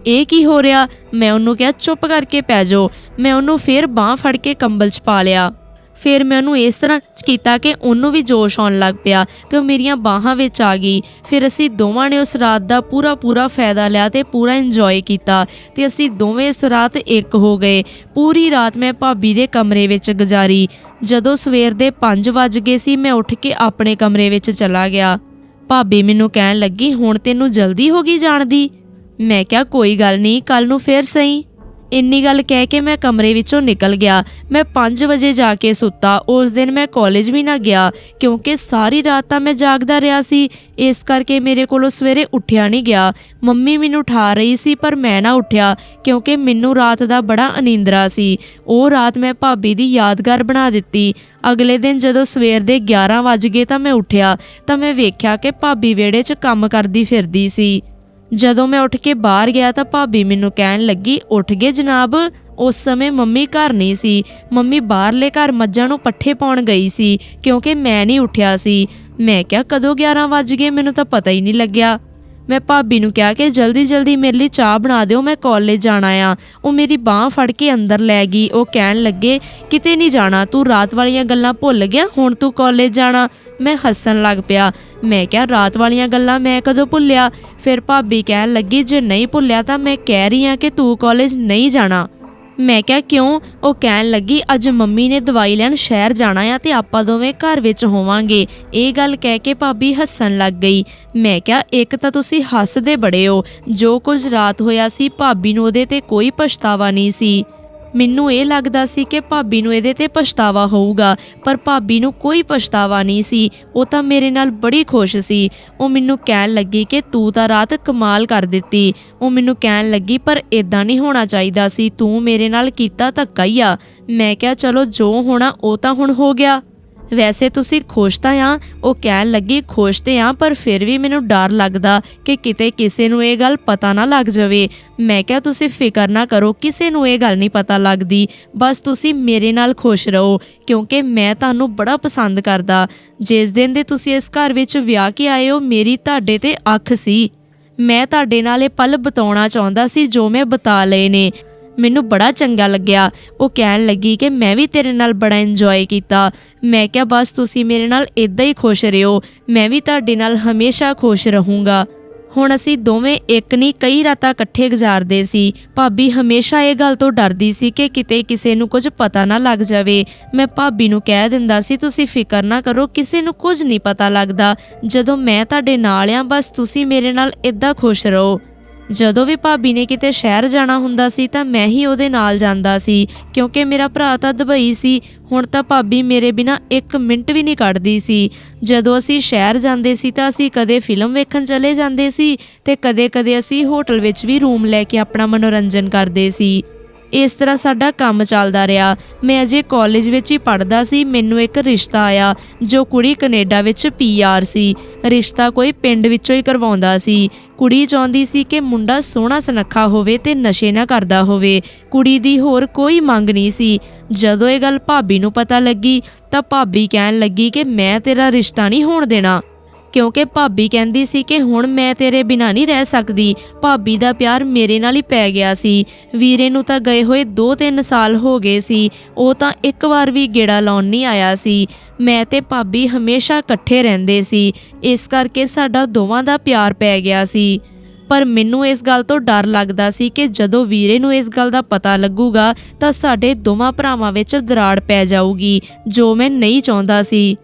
ਇਹ ਕੀ ਹੋ ਰਿਹਾ? ਮੈਂ ਉਹਨੂੰ ਕਿਹਾ, ਚੁੱਪ ਕਰਕੇ ਪੈ ਜਾਓ। ਮੈਂ ਉਹਨੂੰ ਫੇਰ ਬਾਹ ਫੜ ਕੇ ਕੰਬਲ 'ਚ ਪਾ ਲਿਆ। ਫਿਰ ਮੈਂ ਉਹਨੂੰ ਇਸ ਤਰ੍ਹਾਂ ਕੀਤਾ ਕਿ ਉਹਨੂੰ ਵੀ ਜੋਸ਼ ਆਉਣ ਲੱਗ ਪਿਆ ਤੇ ਉਹ ਮੇਰੀਆਂ ਬਾਹਾਂ ਵਿੱਚ ਆ ਗਈ। ਫਿਰ ਅਸੀਂ ਦੋਵਾਂ ਨੇ ਉਸ ਰਾਤ ਦਾ ਪੂਰਾ ਪੂਰਾ ਫਾਇਦਾ ਲਿਆ ਤੇ ਪੂਰਾ ਇੰਜੋਏ ਕੀਤਾ ਤੇ ਅਸੀਂ ਦੋਵੇਂ ਇਸ ਰਾਤ ਇੱਕ ਹੋ ਗਏ। ਪੂਰੀ ਰਾਤ ਮੈਂ ਭਾਬੀ ਦੇ ਕਮਰੇ ਵਿੱਚ ਗੁਜ਼ਾਰੀ। ਜਦੋਂ ਸਵੇਰ ਦੇ 5 ਵੱਜ ਗਏ ਸੀ, ਮੈਂ ਉੱਠ ਕੇ ਆਪਣੇ ਕਮਰੇ ਵਿੱਚ ਚਲਾ ਗਿਆ। ਭਾਬੀ ਮੈਨੂੰ ਕਹਿਣ ਲੱਗੀ, ਹੁਣ ਤੈਨੂੰ ਜਲਦੀ ਹੋ ਗਈ ਜਾਣ ਦੀ? ਮੈਂ ਕਿਹਾ, ਕੋਈ ਗੱਲ ਨਹੀਂ ਕੱਲ ਨੂੰ ਫੇਰ ਸਹੀ। ਇੰਨੀ ਗੱਲ ਕਹਿ ਕੇ ਮੈਂ ਕਮਰੇ ਵਿੱਚੋਂ ਨਿਕਲ ਗਿਆ। ਮੈਂ 5 ਵਜੇ ਜਾ ਕੇ ਸੁੱਤਾ। ਉਸ ਦਿਨ ਮੈਂ ਕਾਲਜ ਵੀ ਨਾ ਗਿਆ, ਕਿਉਂਕਿ ਸਾਰੀ ਰਾਤ ਤਾਂ ਮੈਂ ਜਾਗਦਾ ਰਿਹਾ ਸੀ। ਇਸ ਕਰਕੇ ਮੇਰੇ ਕੋਲੋਂ ਸਵੇਰੇ ਉੱਠਿਆ ਨਹੀਂ ਗਿਆ। ਮੰਮੀ ਮੈਨੂੰ ਉਠਾ ਰਹੀ ਸੀ, ਪਰ ਮੈਂ ਨਾ ਉੱਠਿਆ, ਕਿਉਂਕਿ ਮੈਨੂੰ ਰਾਤ ਦਾ ਬੜਾ ਅਨੀਂਦਰਾ ਸੀ। ਉਹ ਰਾਤ ਮੈਂ ਭਾਬੀ ਦੀ ਯਾਦਗਾਰ ਬਣਾ ਦਿੱਤੀ। ਅਗਲੇ ਦਿਨ ਜਦੋਂ ਸਵੇਰ ਦੇ 11 ਵਜ ਗਏ ਤਾਂ ਮੈਂ ਉੱਠਿਆ। ਤਾਂ ਮੈਂ ਵੇਖਿਆ ਕਿ ਭਾਬੀ ਵਿਹੜੇ 'ਚ ਕੰਮ ਕਰਦੀ ਫਿਰਦੀ ਸੀ। ਜਦੋਂ ਮੈਂ ਉੱਠ ਕੇ ਬਾਹਰ ਗਿਆ ਤਾਂ ਭਾਬੀ ਮੈਨੂੰ ਕਹਿਣ ਲੱਗੀ, ਉੱਠ ਗਏ ਜਨਾਬ। ਉਸ ਸਮੇਂ ਮੰਮੀ ਘਰ ਨਹੀਂ ਸੀ। ਮੰਮੀ ਬਾਹਰਲੇ ਘਰ ਮੱਝਾਂ ਨੂੰ ਪੱਠੇ ਪਾਉਣ ਗਈ ਸੀ, ਕਿਉਂਕਿ ਮੈਂ ਨਹੀਂ ਉੱਠਿਆ ਸੀ। ਮੈਂ ਕਿਹਾ, ਕਦੋਂ 11 ਵੱਜ ਗਏ? ਮੈਨੂੰ ਤਾਂ ਪਤਾ ਹੀ ਨਹੀਂ ਲੱਗਿਆ। ਮੈਂ ਭਾਬੀ ਨੂੰ ਕਿਹਾ ਕਿ, ਜਲਦੀ ਜਲਦੀ ਮੇਰੇ ਲਈ ਚਾਹ ਬਣਾ ਦਿਓ, ਮੈਂ ਕਾਲਜ ਜਾਣਾ ਆ। ਉਹ ਮੇਰੀ ਬਾਹ ਫੜ ਕੇ ਅੰਦਰ ਲੈ ਗਈ। ਉਹ ਕਹਿਣ ਲੱਗੇ, ਕਿਤੇ ਨਹੀਂ ਜਾਣਾ, ਤੂੰ ਰਾਤ ਵਾਲੀਆਂ ਗੱਲਾਂ ਭੁੱਲ ਗਿਆ? ਹੁਣ ਤੂੰ ਕਾਲਜ ਜਾਣਾ? ਮੈਂ ਹੱਸਣ ਲੱਗ ਪਿਆ। ਮੈਂ ਕਿਹਾ, ਰਾਤ ਵਾਲੀਆਂ ਗੱਲਾਂ ਮੈਂ ਕਦੋਂ ਭੁੱਲਿਆ? ਫਿਰ ਭਾਬੀ ਕਹਿਣ ਲੱਗੀ, ਜੇ ਨਹੀਂ ਭੁੱਲਿਆ ਤਾਂ ਮੈਂ ਕਹਿ ਰਹੀ ਹਾਂ ਕਿ ਤੂੰ ਕਾਲਜ ਨਹੀਂ ਜਾਣਾ। ਮੈਂ ਕਿਹਾ, ਕਿਉਂ? ਉਹ ਕਹਿਣ ਲੱਗੀ, ਅੱਜ ਮੰਮੀ ਨੇ ਦਵਾਈ ਲੈਣ ਸ਼ਹਿਰ ਜਾਣਾ ਆ ਤੇ ਆਪਾਂ ਦੋਵੇਂ ਘਰ ਵਿੱਚ ਹੋਵਾਂਗੇ। ਇਹ ਗੱਲ ਕਹਿ ਕੇ ਭਾਬੀ ਹੱਸਣ ਲੱਗ ਗਈ। ਮੈਂ ਕਿਹਾ, ਇੱਕ ਤਾਂ ਤੁਸੀਂ ਹੱਸਦੇ ਬੜੇ ਹੋ। ਜੋ ਕੁਝ ਰਾਤ ਹੋਇਆ ਸੀ, ਭਾਬੀ ਨੂੰ ਉਹਦੇ ਤੇ ਕੋਈ ਪਛਤਾਵਾ ਨਹੀਂ ਸੀ। ਮੈਨੂੰ ਇਹ ਲੱਗਦਾ ਸੀ ਕਿ ਭਾਬੀ ਨੂੰ ਇਹਦੇ ਤੇ ਪਛਤਾਵਾ ਹੋਊਗਾ, ਪਰ ਭਾਬੀ ਨੂੰ ਕੋਈ ਪਛਤਾਵਾ ਨਹੀਂ ਸੀ। ਉਹ ਤਾਂ ਮੇਰੇ ਨਾਲ ਬੜੀ ਖੁਸ਼ ਸੀ। ਉਹ ਮੈਨੂੰ ਕਹਿਣ ਲੱਗੀ ਕਿ ਤੂੰ ਤਾਂ ਰਾਤ ਕਮਾਲ ਕਰ ਦਿੱਤੀ। ਉਹ ਮੈਨੂੰ ਕਹਿਣ ਲੱਗੀ, ਪਰ ਇਦਾਂ ਨਹੀਂ ਹੋਣਾ ਚਾਹੀਦਾ ਸੀ। ਤੂੰ ਮੇਰੇ ਨਾਲ ਕੀਤਾ ਧੱਕਾ ਹੀ ਆ। ਮੈਂ ਕਿਹਾ, ਚਲੋ, ਜੋ ਹੋਣਾ, ਉਹ ਤਾਂ ਹੁਣ ਹੋ ਗਿਆ। ਵੈਸੇ ਤੁਸੀਂ ਖੁਸ਼ ਤਾਂ ਆ, ਉਹ ਕਹਿਣ ਲੱਗੀ, ਖੁਸ਼ ਤੇ ਆ, ਪਰ ਫਿਰ ਵੀ ਮੈਨੂੰ ਡਰ ਲੱਗਦਾ ਕਿ ਕਿਤੇ ਕਿਸੇ ਨੂੰ ਇਹ ਗੱਲ ਪਤਾ ਨਾ ਲੱਗ ਜਾਵੇ। ਮੈਂ ਕਿਹਾ, ਤੁਸੀਂ ਫਿਕਰ ਨਾ ਕਰੋ, ਕਿਸੇ ਨੂੰ ਇਹ ਗੱਲ ਨਹੀਂ ਪਤਾ ਲੱਗਦੀ। ਬਸ ਤੁਸੀਂ ਮੇਰੇ ਨਾਲ ਖੁਸ਼ ਰਹੋ, ਕਿਉਂਕਿ ਮੈਂ ਤੁਹਾਨੂੰ ਬੜਾ ਪਸੰਦ ਕਰਦਾ। ਜਿਸ ਦਿਨ ਦੇ ਤੁਸੀਂ ਇਸ ਘਰ ਵਿੱਚ ਵਿਆਹ ਕੇ ਆਏ ਹੋ, ਮੇਰੀ ਤੁਹਾਡੇ ਤੇ ਅੱਖ ਸੀ। ਮੈਂ ਤੁਹਾਡੇ ਨਾਲ ਇਹ ਪਲ ਬਤਾਉਣਾ ਚਾਹੁੰਦਾ ਸੀ ਜੋ ਮੈਂ ਬਤਾ ਲਏ ਨੇ। ਮੈਨੂੰ ਬੜਾ ਚੰਗਾ ਲੱਗਿਆ। ਉਹ ਕਹਿਣ ਲੱਗੀ ਕਿ ਮੈਂ ਵੀ ਤੇਰੇ ਨਾਲ ਬੜਾ ਇੰਜੋਏ ਕੀਤਾ। ਮੈਂ ਕਿਹਾ, ਬਸ ਤੁਸੀਂ ਮੇਰੇ ਨਾਲ ਇਦਾਂ ਹੀ ਖੁਸ਼ ਰਹੋ। ਮੈਂ ਵੀ ਤੁਹਾਡੇ ਨਾਲ ਹਮੇਸ਼ਾ ਖੁਸ਼ ਰਹੂੰਗਾ। ਹੁਣ ਅਸੀਂ ਦੋਵੇਂ ਇੱਕ ਨਹੀਂ ਕਈ ਰਾਤਾਂ ਇਕੱਠੇ ਗੁਜ਼ਾਰਦੇ ਸੀ। ਭਾਬੀ ਹਮੇਸ਼ਾ ਇਹ ਗੱਲ ਤੋਂ ਡਰਦੀ ਸੀ ਕਿ ਕਿਤੇ ਕਿਸੇ ਨੂੰ ਕੁਝ ਪਤਾ ਨਾ ਲੱਗ ਜਾਵੇ। ਮੈਂ ਭਾਬੀ ਨੂੰ ਕਹਿ ਦਿੰਦਾ ਸੀ, ਤੁਸੀਂ ਫਿਕਰ ਨਾ ਕਰੋ, ਕਿਸੇ ਨੂੰ ਕੁਝ ਨਹੀਂ ਪਤਾ ਲੱਗਦਾ। ਜਦੋਂ ਮੈਂ ਤੁਹਾਡੇ ਨਾਲ ਆ, ਬਸ ਤੁਸੀਂ ਮੇਰੇ ਨਾਲ ਇਦਾਂ ਖੁਸ਼ ਰਹੋ। ਜਦੋਂ ਵੀ ਭਾਬੀ ਨੇ ਕਿਤੇ ਸ਼ਹਿਰ ਜਾਣਾ ਹੁੰਦਾ ਸੀ ਤਾਂ ਮੈਂ ਹੀ ਉਹਦੇ ਨਾਲ ਜਾਂਦਾ ਸੀ, ਕਿਉਂਕਿ ਮੇਰਾ ਭਰਾ ਤਾਂ ਦੁਬਈ ਸੀ, ਹੁਣ ਤਾਂ ਭਾਬੀ ਮੇਰੇ ਬਿਨਾ 1 ਮਿੰਟ ਵੀ ਨਹੀਂ ਕੱਢਦੀ ਸੀ। ਜਦੋਂ ਅਸੀਂ ਸ਼ਹਿਰ ਜਾਂਦੇ ਸੀ ਤਾਂ ਅਸੀਂ ਕਦੇ ਫਿਲਮ ਵੇਖਣ ਚਲੇ ਜਾਂਦੇ ਸੀ ਤੇ ਕਦੇ-ਕਦੇ ਅਸੀਂ ਹੋਟਲ ਵਿੱਚ ਵੀ ਰੂਮ ਲੈ ਕੇ ਆਪਣਾ ਮਨੋਰੰਜਨ ਕਰਦੇ ਸੀ। ਇਸ ਤਰ੍ਹਾਂ ਸਾਡਾ ਕੰਮ ਚੱਲਦਾ ਰਿਹਾ। ਮੈਂ ਅਜੇ ਕਾਲਜ ਵਿੱਚ ਹੀ ਪੜ੍ਹਦਾ ਸੀ, ਮੈਨੂੰ ਇੱਕ ਰਿਸ਼ਤਾ ਆਇਆ, ਜੋ ਕੁੜੀ ਕੈਨੇਡਾ ਵਿੱਚ ਪੀਆਰ ਸੀ। ਰਿਸ਼ਤਾ ਕੋਈ ਪਿੰਡ ਵਿੱਚੋਂ ਹੀ ਕਰਵਾਉਂਦਾ ਸੀ। ਕੁੜੀ ਚਾਹੁੰਦੀ ਸੀ ਕਿ ਮੁੰਡਾ ਸੋਹਣਾ ਸੁਨੱਖਾ ਹੋਵੇ ਤੇ ਨਸ਼ੇ ਨਾ ਕਰਦਾ ਹੋਵੇ। ਕੁੜੀ ਦੀ ਹੋਰ ਕੋਈ ਮੰਗ ਨਹੀਂ ਸੀ। ਜਦੋਂ ਇਹ ਗੱਲ ਭਾਬੀ ਨੂੰ ਪਤਾ ਲੱਗੀ, ਤਾਂ ਭਾਬੀ ਕਹਿਣ ਲੱਗੀ ਕਿ ਮੈਂ ਤੇਰਾ ਰਿਸ਼ਤਾ ਨਹੀਂ ਹੋਣ ਦੇਣਾ। ਕਿਉਂਕਿ ਭਾਬੀ ਕਹਿੰਦੀ ਸੀ ਕਿ ਹੁਣ ਮੈਂ ਤੇਰੇ ਬਿਨਾਂ ਨਹੀਂ ਰਹਿ ਸਕਦੀ। ਭਾਬੀ ਦਾ ਪਿਆਰ ਮੇਰੇ ਨਾਲ ਹੀ ਪੈ ਗਿਆ ਸੀ। ਵੀਰੇ ਨੂੰ ਤਾਂ ਗਏ ਹੋਏ 2-3 ਸਾਲ ਹੋ ਗਏ ਸੀ। ਉਹ ਤਾਂ ਇੱਕ ਵਾਰ ਵੀ ਗੇੜਾ ਲਾਉਣ ਨਹੀਂ ਆਇਆ ਸੀ। ਮੈਂ ਤੇ ਭਾਬੀ ਹਮੇਸ਼ਾ ਇਕੱਠੇ ਰਹਿੰਦੇ ਸੀ। ਇਸ ਕਰਕੇ ਸਾਡਾ ਦੋਵਾਂ ਦਾ ਪਿਆਰ ਪੈ ਗਿਆ ਸੀ। ਪਰ ਮੈਨੂੰ ਇਸ ਗੱਲ ਤੋਂ ਡਰ ਲੱਗਦਾ ਸੀ ਕਿ ਜਦੋਂ ਵੀਰੇ ਨੂੰ ਇਸ ਗੱਲ ਦਾ ਪਤਾ ਲੱਗੂਗਾ ਤਾਂ ਸਾਡੇ ਦੋਵਾਂ ਭਰਾਵਾਂ ਵਿੱਚ ਦਰਾੜ ਪੈ ਜਾਊਗੀ, ਜੋ ਮੈਂ ਨਹੀਂ ਚਾਹੁੰਦਾ ਸੀ।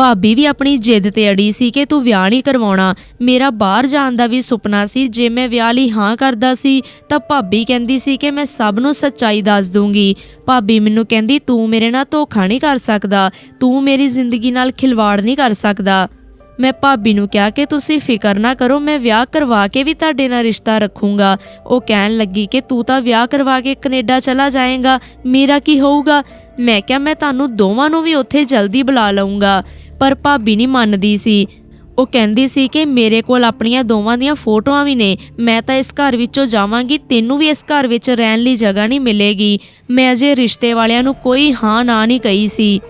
ਭਾਬੀ ਵੀ ਆਪਣੀ ਜਿੱਦ ਤੇ ਅੜੀ ਸੀ ਕਿ ਤੂੰ ਵਿਆਹ ਨਹੀਂ ਕਰਵਾਉਣਾ। ਮੇਰਾ ਬਾਹਰ ਜਾਣ ਦਾ ਵੀ ਸੁਪਨਾ ਸੀ। ਜੇ ਮੈਂ ਵਿਆਹ ਲਈ ਹਾਂ ਕਰਦਾ ਸੀ, ਤਾਂ ਭਾਬੀ ਕਹਿੰਦੀ ਸੀ ਕਿ ਮੈਂ ਸਭ ਨੂੰ ਸੱਚਾਈ ਦੱਸ ਦੂੰਗੀ। ਭਾਬੀ ਮੈਨੂੰ ਕਹਿੰਦੀ, ਤੂੰ ਮੇਰੇ ਨਾਲ ਧੋਖਾ ਨਹੀਂ ਕਰ ਸਕਦਾ। ਤੂੰ ਮੇਰੀ ਜ਼ਿੰਦਗੀ ਨਾਲ ਖਿਲਵਾੜ ਨਹੀਂ ਕਰ ਸਕਦਾ। ਮੈਂ ਭਾਬੀ ਨੂੰ ਕਿਹਾ ਕਿ ਤੁਸੀਂ ਫਿਕਰ ਨਾ ਕਰੋ, ਮੈਂ ਵਿਆਹ ਕਰਵਾ ਕੇ ਵੀ ਤੁਹਾਡੇ ਨਾਲ ਰਿਸ਼ਤਾ ਰੱਖੂੰਗਾ। ਉਹ ਕਹਿਣ ਲੱਗੀ ਕਿ ਤੂੰ ਤਾਂ ਵਿਆਹ ਕਰਵਾ ਕੇ ਕੈਨੇਡਾ ਚਲਾ ਜਾਏਗਾ। ਮੇਰਾ ਕੀ ਹੋਊਗਾ? ਮੈਂ ਕਿਹਾ, ਮੈਂ ਤੁਹਾਨੂੰ ਦੋਵਾਂ ਨੂੰ ਵੀ ਉੱਥੇ ਜਲਦੀ ਬੁਲਾ ਲਵਾਂਗਾ ਪਰ ਭਾਬੀ ਨਹੀਂ ਮੰਨਦੀ ਸੀ। ਉਹ ਕਹਿੰਦੀ ਸੀ ਕਿ ਮੇਰੇ ਕੋਲ ਆਪਣੀਆਂ ਦੋਵਾਂ ਦੀਆਂ ਫੋਟੋਆਂ ਵੀ ਨੇ। ਮੈਂ ਤਾਂ ਇਸ ਘਰ ਵਿੱਚੋਂ ਜਾਵਾਂਗੀ, ਤੈਨੂੰ ਵੀ ਇਸ ਘਰ ਵਿੱਚ ਰਹਿਣ ਲਈ ਜਗ੍ਹਾ ਨਹੀਂ ਮਿਲੇਗੀ। ਮੈਂ ਅਜੇ ਰਿਸ਼ਤੇ ਵਾਲਿਆਂ ਨੂੰ ਕੋਈ ਹਾਂ ਨਾ ਨਹੀਂ ਕਹੀ ਸੀ।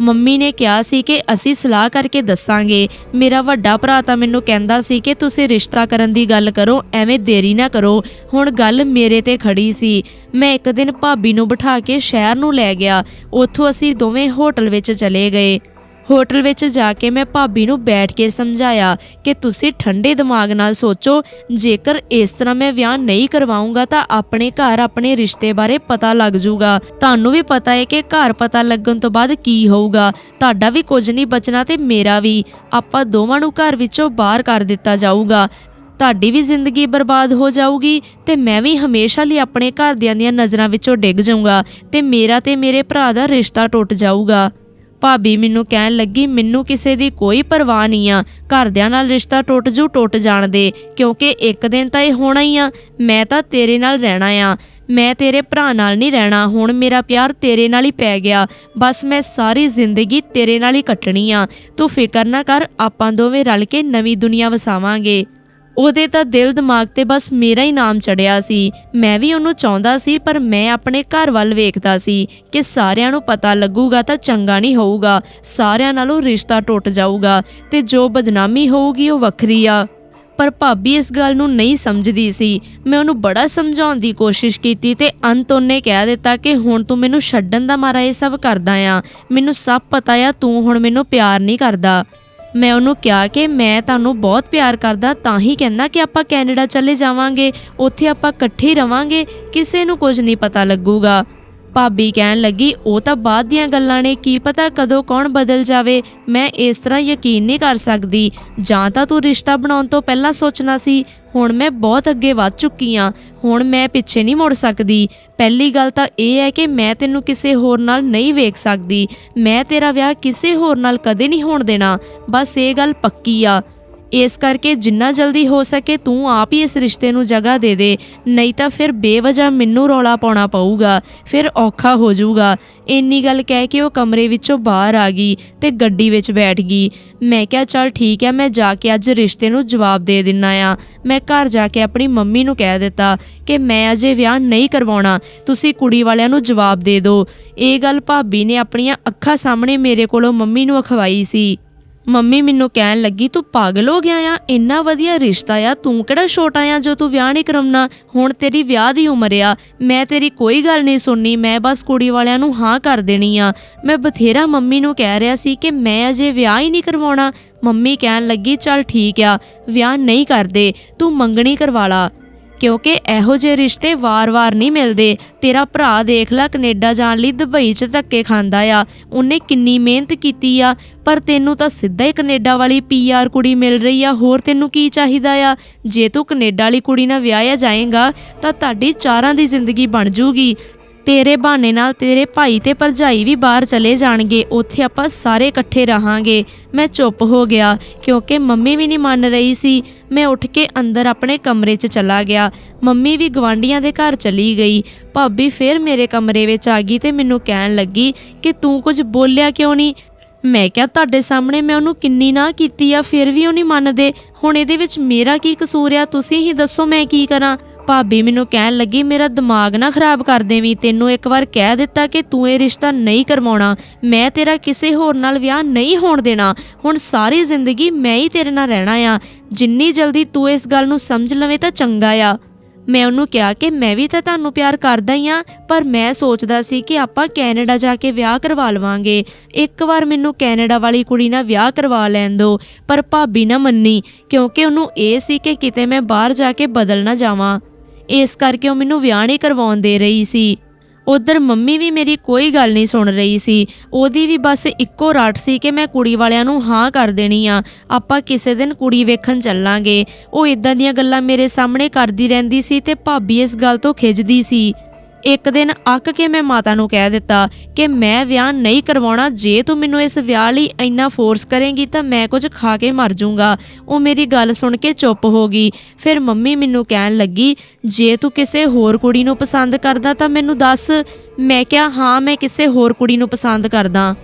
ਮੰਮੀ ਨੇ ਕਿਹਾ ਸੀ ਕਿ ਅਸੀਂ ਸਲਾਹ ਕਰਕੇ ਦੱਸਾਂਗੇ। ਮੇਰਾ ਵੱਡਾ ਭਰਾ ਤਾਂ ਮੈਨੂੰ ਕਹਿੰਦਾ ਸੀ ਕਿ ਤੁਸੀਂ ਰਿਸ਼ਤਾ ਕਰਨ ਦੀ ਗੱਲ ਕਰੋ, ਐਵੇਂ ਦੇਰੀ ਨਾ ਕਰੋ। ਹੁਣ ਗੱਲ ਮੇਰੇ ਤੇ ਖੜੀ ਸੀ। ਮੈਂ ਇੱਕ ਦਿਨ ਭਾਬੀ ਨੂੰ ਬਿਠਾ ਕੇ ਸ਼ਹਿਰ ਨੂੰ ਲੈ ਗਿਆ। ਉੱਥੋਂ ਅਸੀਂ ਦੋਵੇਂ ਹੋਟਲ ਵਿੱਚ ਚਲੇ ਗਏ। ਹੋਟਲ ਵਿੱਚ ਜਾ ਕੇ ਮੈਂ ਭਾਬੀ ਨੂੰ ਬੈਠ ਕੇ ਸਮਝਾਇਆ ਕਿ ਤੁਸੀਂ ਠੰਡੇ ਦਿਮਾਗ ਨਾਲ ਸੋਚੋ, ਜੇਕਰ ਇਸ ਤਰ੍ਹਾਂ ਮੈਂ ਵਿਆਹ ਨਹੀਂ ਕਰਵਾਉਂਗਾ ਤਾਂ ਆਪਣੇ ਘਰ ਆਪਣੇ ਰਿਸ਼ਤੇ ਬਾਰੇ ਪਤਾ ਲੱਗ ਜਾਊਗਾ ਤੁਹਾਨੂੰ ਵੀ ਪਤਾ ਹੈ ਕਿ ਘਰ ਪਤਾ ਲੱਗਣ ਤੋਂ ਬਾਅਦ ਕੀ ਹੋਊਗਾ। ਤੁਹਾਡਾ ਵੀ ਕੁਝ ਨਹੀਂ ਬਚਣਾ ਤੇ ਮੇਰਾ ਵੀ। ਆਪਾਂ ਦੋਵਾਂ ਨੂੰ ਘਰ ਵਿੱਚੋਂ ਬਾਹਰ ਕਰ ਦਿੱਤਾ ਜਾਊਗਾ। ਤੁਹਾਡੀ ਵੀ ਜ਼ਿੰਦਗੀ ਬਰਬਾਦ ਹੋ ਜਾਊਗੀ ਤੇ ਮੈਂ ਵੀ ਹਮੇਸ਼ਾ ਲਈ ਆਪਣੇ ਘਰਦਿਆਂ ਦੀਆਂ ਨਜ਼ਰਾਂ ਵਿੱਚੋਂ ਡਿੱਗ ਜਾਊਂਗਾ ਤੇ ਮੇਰਾ ਤੇ ਮੇਰੇ ਭਰਾ ਦਾ ਰਿਸ਼ਤਾ ਟੁੱਟ ਜਾਊਗਾ। ਭਾਬੀ ਮੈਨੂੰ ਕਹਿਣ ਲੱਗੀ, ਮੈਨੂੰ ਕਿਸੇ ਦੀ ਕੋਈ ਪਰਵਾਹ ਨਹੀਂ ਆ। ਘਰਦਿਆਂ ਨਾਲ ਰਿਸ਼ਤਾ ਟੁੱਟ ਜੂ, ਟੁੱਟ ਜਾਣ ਦੇ। ਕਿਉਂਕਿ ਇੱਕ ਦਿਨ ਤਾਂ ਇਹ ਹੋਣਾ ਹੀ ਆ। ਮੈਂ ਤਾਂ ਤੇਰੇ ਨਾਲ ਰਹਿਣਾ ਆ। ਮੈਂ ਤੇਰੇ ਭਰਾ ਨਾਲ ਨਹੀਂ ਰਹਿਣਾ। ਹੁਣ ਮੇਰਾ ਪਿਆਰ ਤੇਰੇ ਨਾਲ ਹੀ ਪੈ ਗਿਆ। ਬਸ ਮੈਂ ਸਾਰੀ ਜ਼ਿੰਦਗੀ ਤੇਰੇ ਨਾਲ ਹੀ ਕੱਟਣੀ ਆ। ਤੂੰ ਫਿਕਰ ਨਾ ਕਰ, ਆਪਾਂ ਦੋਵੇਂ ਰਲ ਕੇ ਨਵੀਂ ਦੁਨੀਆ ਵਸਾਵਾਂਗੇ। ਉਹਦੇ ਤਾਂ ਦਿਲ ਦਿਮਾਗ ਤੇ ਬਸ ਮੇਰਾ ਹੀ ਨਾਮ ਚੜਿਆ ਸੀ। ਮੈਂ ਵੀ ਉਹਨੂੰ ਚਾਹੁੰਦਾ ਸੀ, ਪਰ ਮੈਂ ਆਪਣੇ ਘਰ ਵੱਲ ਵੇਖਦਾ ਸੀ ਕਿ ਸਾਰਿਆਂ ਨੂੰ ਪਤਾ ਲੱਗੂਗਾ ਤਾਂ ਚੰਗਾ ਨਹੀਂ ਹੋਊਗਾ। ਸਾਰਿਆਂ ਨਾਲੋਂ ਰਿਸ਼ਤਾ ਟੁੱਟ ਜਾਊਗਾ ਤੇ ਜੋ ਬਦਨਾਮੀ ਹੋਊਗੀ ਉਹ ਵੱਖਰੀ ਆ। ਪਰ ਭਾਬੀ ਇਸ ਗੱਲ ਨੂੰ ਨਹੀਂ ਸਮਝਦੀ ਸੀ। ਮੈਂ ਉਹਨੂੰ ਬੜਾ ਸਮਝਾਉਣ ਦੀ ਕੋਸ਼ਿਸ਼ ਕੀਤੀ ਤੇ ਅੰਤ ਉਹਨੇ ਕਹਿ ਦਿੱਤਾ ਕਿ ਹੁਣ ਤੂੰ ਮੈਨੂੰ ਛੱਡਣ ਦਾ ਮਾਰਾ ਇਹ ਸਭ ਕਰਦਾ ਆ। ਮੈਨੂੰ ਸਭ ਪਤਾ ਆ, ਤੂੰ ਹੁਣ ਮੈਨੂੰ ਪਿਆਰ ਨਹੀਂ ਕਰਦਾ। ਮੈਂ ਉਹਨੂੰ ਕਿਹਾ ਕਿ ਮੈਂ ਤੁਹਾਨੂੰ ਬਹੁਤ ਪਿਆਰ ਕਰਦਾ, ਤਾਂ ਹੀ ਕਹਿੰਦਾ ਕਿ ਆਪਾਂ ਕੈਨੇਡਾ ਚਲੇ ਜਾਵਾਂਗੇ, ਉੱਥੇ ਆਪਾਂ ਇਕੱਠੇ ਹੀ ਰਵਾਂਗੇ, ਕਿਸੇ ਨੂੰ ਕੁਝ ਨਹੀਂ ਪਤਾ ਲੱਗੂਗਾ। ਭਾਬੀ ਕਹਿਣ ਲੱਗੀ, ਉਹ ਤਾਂ ਬਾਅਦ ਦੀਆਂ ਗੱਲਾਂ ਨੇ, ਕੀ ਪਤਾ ਕਦੋਂ ਕੌਣ ਬਦਲ ਜਾਵੇ? ਮੈਂ ਇਸ ਤਰ੍ਹਾਂ ਯਕੀਨ ਨਹੀਂ ਕਰ ਸਕਦੀ। ਜਾਂ ਤਾਂ ਤੂੰ ਰਿਸ਼ਤਾ ਬਣਾਉਣ ਤੋਂ ਪਹਿਲਾਂ ਸੋਚਣਾ ਸੀ, ਹੁਣ ਮੈਂ ਬਹੁਤ ਅੱਗੇ ਵੱਧ ਚੁੱਕੀ ਆ, ਹੁਣ ਮੈਂ ਪਿੱਛੇ ਨਹੀਂ ਮੁੜ ਸਕਦੀ। ਪਹਿਲੀ ਗੱਲ ਤਾਂ ਇਹ ਹੈ ਕਿ ਮੈਂ ਤੈਨੂੰ ਕਿਸੇ ਹੋਰ ਨਾਲ ਨਹੀਂ ਵੇਖ ਸਕਦੀ। ਮੈਂ ਤੇਰਾ ਵਿਆਹ ਕਿਸੇ ਹੋਰ ਨਾਲ ਕਦੇ ਨਹੀਂ ਹੋਣ ਦੇਣਾ। ਬਸ ਇਹ ਗੱਲ ਪੱਕੀ ਆ। ਇਸ ਕਰਕੇ ਜਿੰਨਾ ਜਲਦੀ ਹੋ ਸਕੇ ਤੂੰ ਆਪ ਹੀ ਇਸ ਰਿਸ਼ਤੇ ਨੂੰ ਜਗ੍ਹਾ ਦੇ ਦੇ, ਨਹੀਂ ਤਾਂ ਫਿਰ ਬੇਵਜ੍ਹਾ ਮੈਨੂੰ ਰੌਲਾ ਪਾਉਣਾ ਪਊਗਾ, ਫਿਰ ਔਖਾ ਹੋ ਜਾਊਗਾ। ਇੰਨੀ ਗੱਲ ਕਹਿ ਕੇ ਉਹ ਕਮਰੇ ਵਿੱਚੋਂ ਬਾਹਰ ਆ ਗਈ ਤੇ ਗੱਡੀ ਵਿੱਚ ਬੈਠ ਗਈ। ਮੈਂ ਕਿਹਾ, ਚੱਲ ਠੀਕ ਹੈ, ਮੈਂ ਜਾ ਕੇ ਅੱਜ ਰਿਸ਼ਤੇ ਨੂੰ ਜਵਾਬ ਦੇ ਦਿੰਨਾ ਆ। ਮੈਂ ਘਰ ਜਾ ਕੇ ਆਪਣੀ ਮੰਮੀ ਨੂੰ ਕਹਿ ਦਿੱਤਾ ਕਿ ਮੈਂ ਅਜੇ ਵਿਆਹ ਨਹੀਂ ਕਰਵਾਉਣਾ, ਤੁਸੀਂ ਕੁੜੀ ਵਾਲਿਆਂ ਨੂੰ ਜਵਾਬ ਦੇ ਦਿਓ। ਇਹ ਗੱਲ ਭਾਬੀ ਨੇ ਆਪਣੀਆਂ ਅੱਖਾਂ ਸਾਹਮਣੇ ਮੇਰੇ ਕੋਲੋਂ ਮੰਮੀ ਨੂੰ ਅਖਵਾਈ ਸੀ। ਮੰਮੀ ਮੈਨੂੰ ਕਹਿਣ ਲੱਗੀ, ਤੂੰ ਪਾਗਲ ਹੋ ਗਿਆ ਆ, ਇੰਨਾ ਵਧੀਆ ਰਿਸ਼ਤਾ ਆ, ਤੂੰ ਕਿਹੜਾ ਛੋਟਾ ਆ ਜੋ ਤੂੰ ਵਿਆਹ ਨਹੀਂ ਕਰਾਉਣਾ? ਹੁਣ ਤੇਰੀ ਵਿਆਹ ਦੀ ਉਮਰ ਆ, ਮੈਂ ਤੇਰੀ ਕੋਈ ਗੱਲ ਨਹੀਂ ਸੁਣਨੀ, ਮੈਂ ਬਸ ਕੁੜੀ ਵਾਲਿਆਂ ਨੂੰ ਹਾਂ ਕਰ ਦੇਣੀ ਆ। ਮੈਂ ਬਥੇਰਾ ਮੰਮੀ ਨੂੰ ਕਹਿ ਰਿਹਾ ਸੀ ਕਿ ਮੈਂ ਅਜੇ ਵਿਆਹ ਹੀ ਨਹੀਂ ਕਰਵਾਉਣਾ। ਮੰਮੀ ਕਹਿਣ ਲੱਗੀ, ਚੱਲ ਠੀਕ ਆ, ਵਿਆਹ ਨਹੀਂ ਕਰਦੇ, ਤੂੰ ਮੰਗਣੀ ਕਰਵਾ ਲਾ। ਕਿਉਂਕਿ ਇਹੋ ਜਿਹੇ ਰਿਸ਼ਤੇ ਵਾਰ-ਵਾਰ ਨਹੀਂ ਮਿਲਦੇ। ਤੇਰਾ ਭਰਾ ਦੇਖ ਲੈ, ਕੈਨੇਡਾ ਜਾਣ ਲਈ ਦੁਬਈ 'ਚ ਧੱਕੇ ਖਾਂਦਾ ਆ। ਉਹਨੇ ਕਿੰਨੀ ਮਿਹਨਤ ਕੀਤੀ ਆ। ਪਰ ਤੈਨੂੰ ਤਾਂ ਸਿੱਧਾ ਹੀ ਕੈਨੇਡਾ ਵਾਲੀ ਪੀਆਰ ਕੁੜੀ ਮਿਲ ਰਹੀ ਆ। ਹੋਰ ਤੈਨੂੰ ਕੀ ਚਾਹੀਦਾ ਆ? ਜੇ ਤੂੰ ਕੈਨੇਡਾ ਵਾਲੀ ਕੁੜੀ ਨਾਲ ਵਿਆਹਿਆ ਜਾਏਗਾ, ਤਾਂ ਤੁਹਾਡੀ ਚਾਰਾਂ ਦੀ ਜ਼ਿੰਦਗੀ ਬਣ ਜੂਗੀ। ਤੇਰੇ ਬਹਾਨੇ ਨਾਲ ਤੇਰੇ ਭਾਈ ਤੇ ਭਰਜਾਈ ਵੀ ਬਾਹਰ ਚਲੇ ਜਾਣਗੇ, ਉੱਥੇ ਆਪਾਂ ਸਾਰੇ ਇਕੱਠੇ ਰਹਾਂਗੇ। ਮੈਂ ਚੁੱਪ ਹੋ ਗਿਆ, ਕਿਉਂਕਿ ਮੰਮੀ ਵੀ ਨਹੀਂ ਮੰਨ ਰਹੀ ਸੀ। ਮੈਂ ਉੱਠ ਕੇ ਅੰਦਰ ਆਪਣੇ ਕਮਰੇ 'ਚ ਚਲਾ ਗਿਆ। ਮੰਮੀ ਵੀ ਗਵਾਂਡੀਆਂ ਦੇ ਘਰ ਚਲੀ ਗਈ। ਭਾਬੀ ਫਿਰ ਮੇਰੇ ਕਮਰੇ ਵਿੱਚ ਆ ਗਈ ਤੇ ਮੈਨੂੰ ਕਹਿਣ ਲੱਗੀ ਕਿ ਤੂੰ ਕੁਝ ਬੋਲਿਆ ਕਿਉਂ ਨਹੀਂ? ਮੈਂ ਕਿਹਾ, ਤੁਹਾਡੇ ਸਾਹਮਣੇ ਮੈਂ ਉਹਨੂੰ ਕਿੰਨੀ ਨਾ ਕੀਤੀ ਆ, ਫਿਰ ਵੀ ਉਹ ਨਹੀਂ ਮੰਨਦੇ। ਹੁਣ ਇਹਦੇ ਵਿੱਚ ਮੇਰਾ ਕੀ ਕਸੂਰ ਆ? ਤੁਸੀਂ ਹੀ ਦੱਸੋ ਮੈਂ ਕੀ ਕਰਾਂ? ਭਾਬੀ ਮੈਨੂੰ ਕਹਿਣ ਲੱਗੀ, ਮੇਰਾ ਦਿਮਾਗ ਨਾ ਖਰਾਬ ਕਰ ਦੇਵੀਂ। ਤੈਨੂੰ ਇੱਕ ਵਾਰ ਕਹਿ ਦਿੱਤਾ ਕਿ ਤੂੰ ਇਹ ਰਿਸ਼ਤਾ ਨਹੀਂ ਕਰਵਾਉਣਾ। ਮੈਂ ਤੇਰਾ ਕਿਸੇ ਹੋਰ ਨਾਲ ਵਿਆਹ ਨਹੀਂ ਹੋਣ ਦੇਣਾ। ਹੁਣ ਸਾਰੀ ਜ਼ਿੰਦਗੀ ਮੈਂ ਹੀ ਤੇਰੇ ਨਾਲ ਰਹਿਣਾ ਆ। ਜਿੰਨੀ ਜਲਦੀ ਤੂੰ ਇਸ ਗੱਲ ਨੂੰ ਸਮਝ ਲਵੇਂ ਤਾਂ ਚੰਗਾ ਆ। ਮੈਂ ਉਹਨੂੰ ਕਿਹਾ ਕਿ ਮੈਂ ਵੀ ਤਾਂ ਤੁਹਾਨੂੰ ਪਿਆਰ ਕਰਦਾ ਹੀ ਆ, ਪਰ ਮੈਂ ਸੋਚਦਾ ਸੀ ਕਿ ਆਪਾਂ ਕੈਨੇਡਾ ਜਾ ਕੇ ਵਿਆਹ ਕਰਵਾ ਲਵਾਂਗੇ। ਇੱਕ ਵਾਰ ਮੈਨੂੰ ਕੈਨੇਡਾ ਵਾਲੀ ਕੁੜੀ ਨਾਲ ਵਿਆਹ ਕਰਵਾ ਲੈਣ ਦਿਓ ਪਰ ਭਾਬੀ ਨਾ ਮੰਨੀ, ਕਿਉਂਕਿ ਉਹਨੂੰ ਇਹ ਸੀ ਕਿ ਕਿਤੇ ਮੈਂ ਬਾਹਰ ਜਾ ਕੇ ਬਦਲ ਨਾ ਜਾਵਾਂ। ਇਸ ਕਰਕੇ ਉਹ ਮੈਨੂੰ ਵਿਆਹ ਨਹੀਂ ਕਰਵਾਉਣ ਦੇ ਰਹੀ ਸੀ। ਉਧਰ ਮੰਮੀ ਵੀ ਮੇਰੀ ਕੋਈ ਗੱਲ ਨਹੀਂ ਸੁਣ ਰਹੀ ਸੀ। ਉਹਦੀ ਵੀ ਬਸ ਇੱਕੋ ਰਾਟ ਸੀ ਕਿ ਮੈਂ ਕੁੜੀ ਵਾਲਿਆਂ ਨੂੰ ਹਾਂ ਕਰ ਦੇਣੀ ਆ। ਆਪਾਂ ਕਿਸੇ ਦਿਨ ਕੁੜੀ ਵੇਖਣ ਚੱਲਾਂਗੇ। ਉਹ ਇਦਾਂ ਦੀਆਂ ਗੱਲਾਂ ਮੇਰੇ ਸਾਹਮਣੇ ਕਰਦੀ ਰਹਿੰਦੀ ਸੀ ਤੇ ਭਾਬੀ ਇਸ ਗੱਲ ਤੋਂ ਖਿੱਚਦੀ ਸੀ। ਇੱਕ ਦਿਨ ਅੱਕ ਕੇ ਮੈਂ ਮਾਤਾ ਨੂੰ ਕਹਿ ਦਿੱਤਾ ਕਿ ਮੈਂ ਵਿਆਹ ਨਹੀਂ ਕਰਵਾਉਣਾ, ਜੇ ਤੂੰ ਮੈਨੂੰ ਇਸ ਵਿਆਹ ਲਈ ਇੰਨਾ ਫੋਰਸ ਕਰੇਂਗੀ ਤਾਂ ਮੈਂ ਕੁਝ ਖਾ ਕੇ ਮਰ ਜਾਊਂਗਾ। ਉਹ ਮੇਰੀ ਗੱਲ ਸੁਣ ਕੇ ਚੁੱਪ ਹੋ ਗਈ। ਫਿਰ ਮੰਮੀ ਮੈਨੂੰ ਕਹਿਣ ਲੱਗੀ, ਜੇ ਤੂੰ ਕਿਸੇ ਹੋਰ ਕੁੜੀ ਨੂੰ ਪਸੰਦ ਕਰਦਾ ਤਾਂ ਮੈਨੂੰ ਦੱਸ। ਮੈਂ ਕਿਹਾ, ਹਾਂ, ਮੈਂ ਕਿਸੇ ਹੋਰ ਕੁੜੀ ਨੂੰ ਪਸੰਦ ਕਰਦਾ।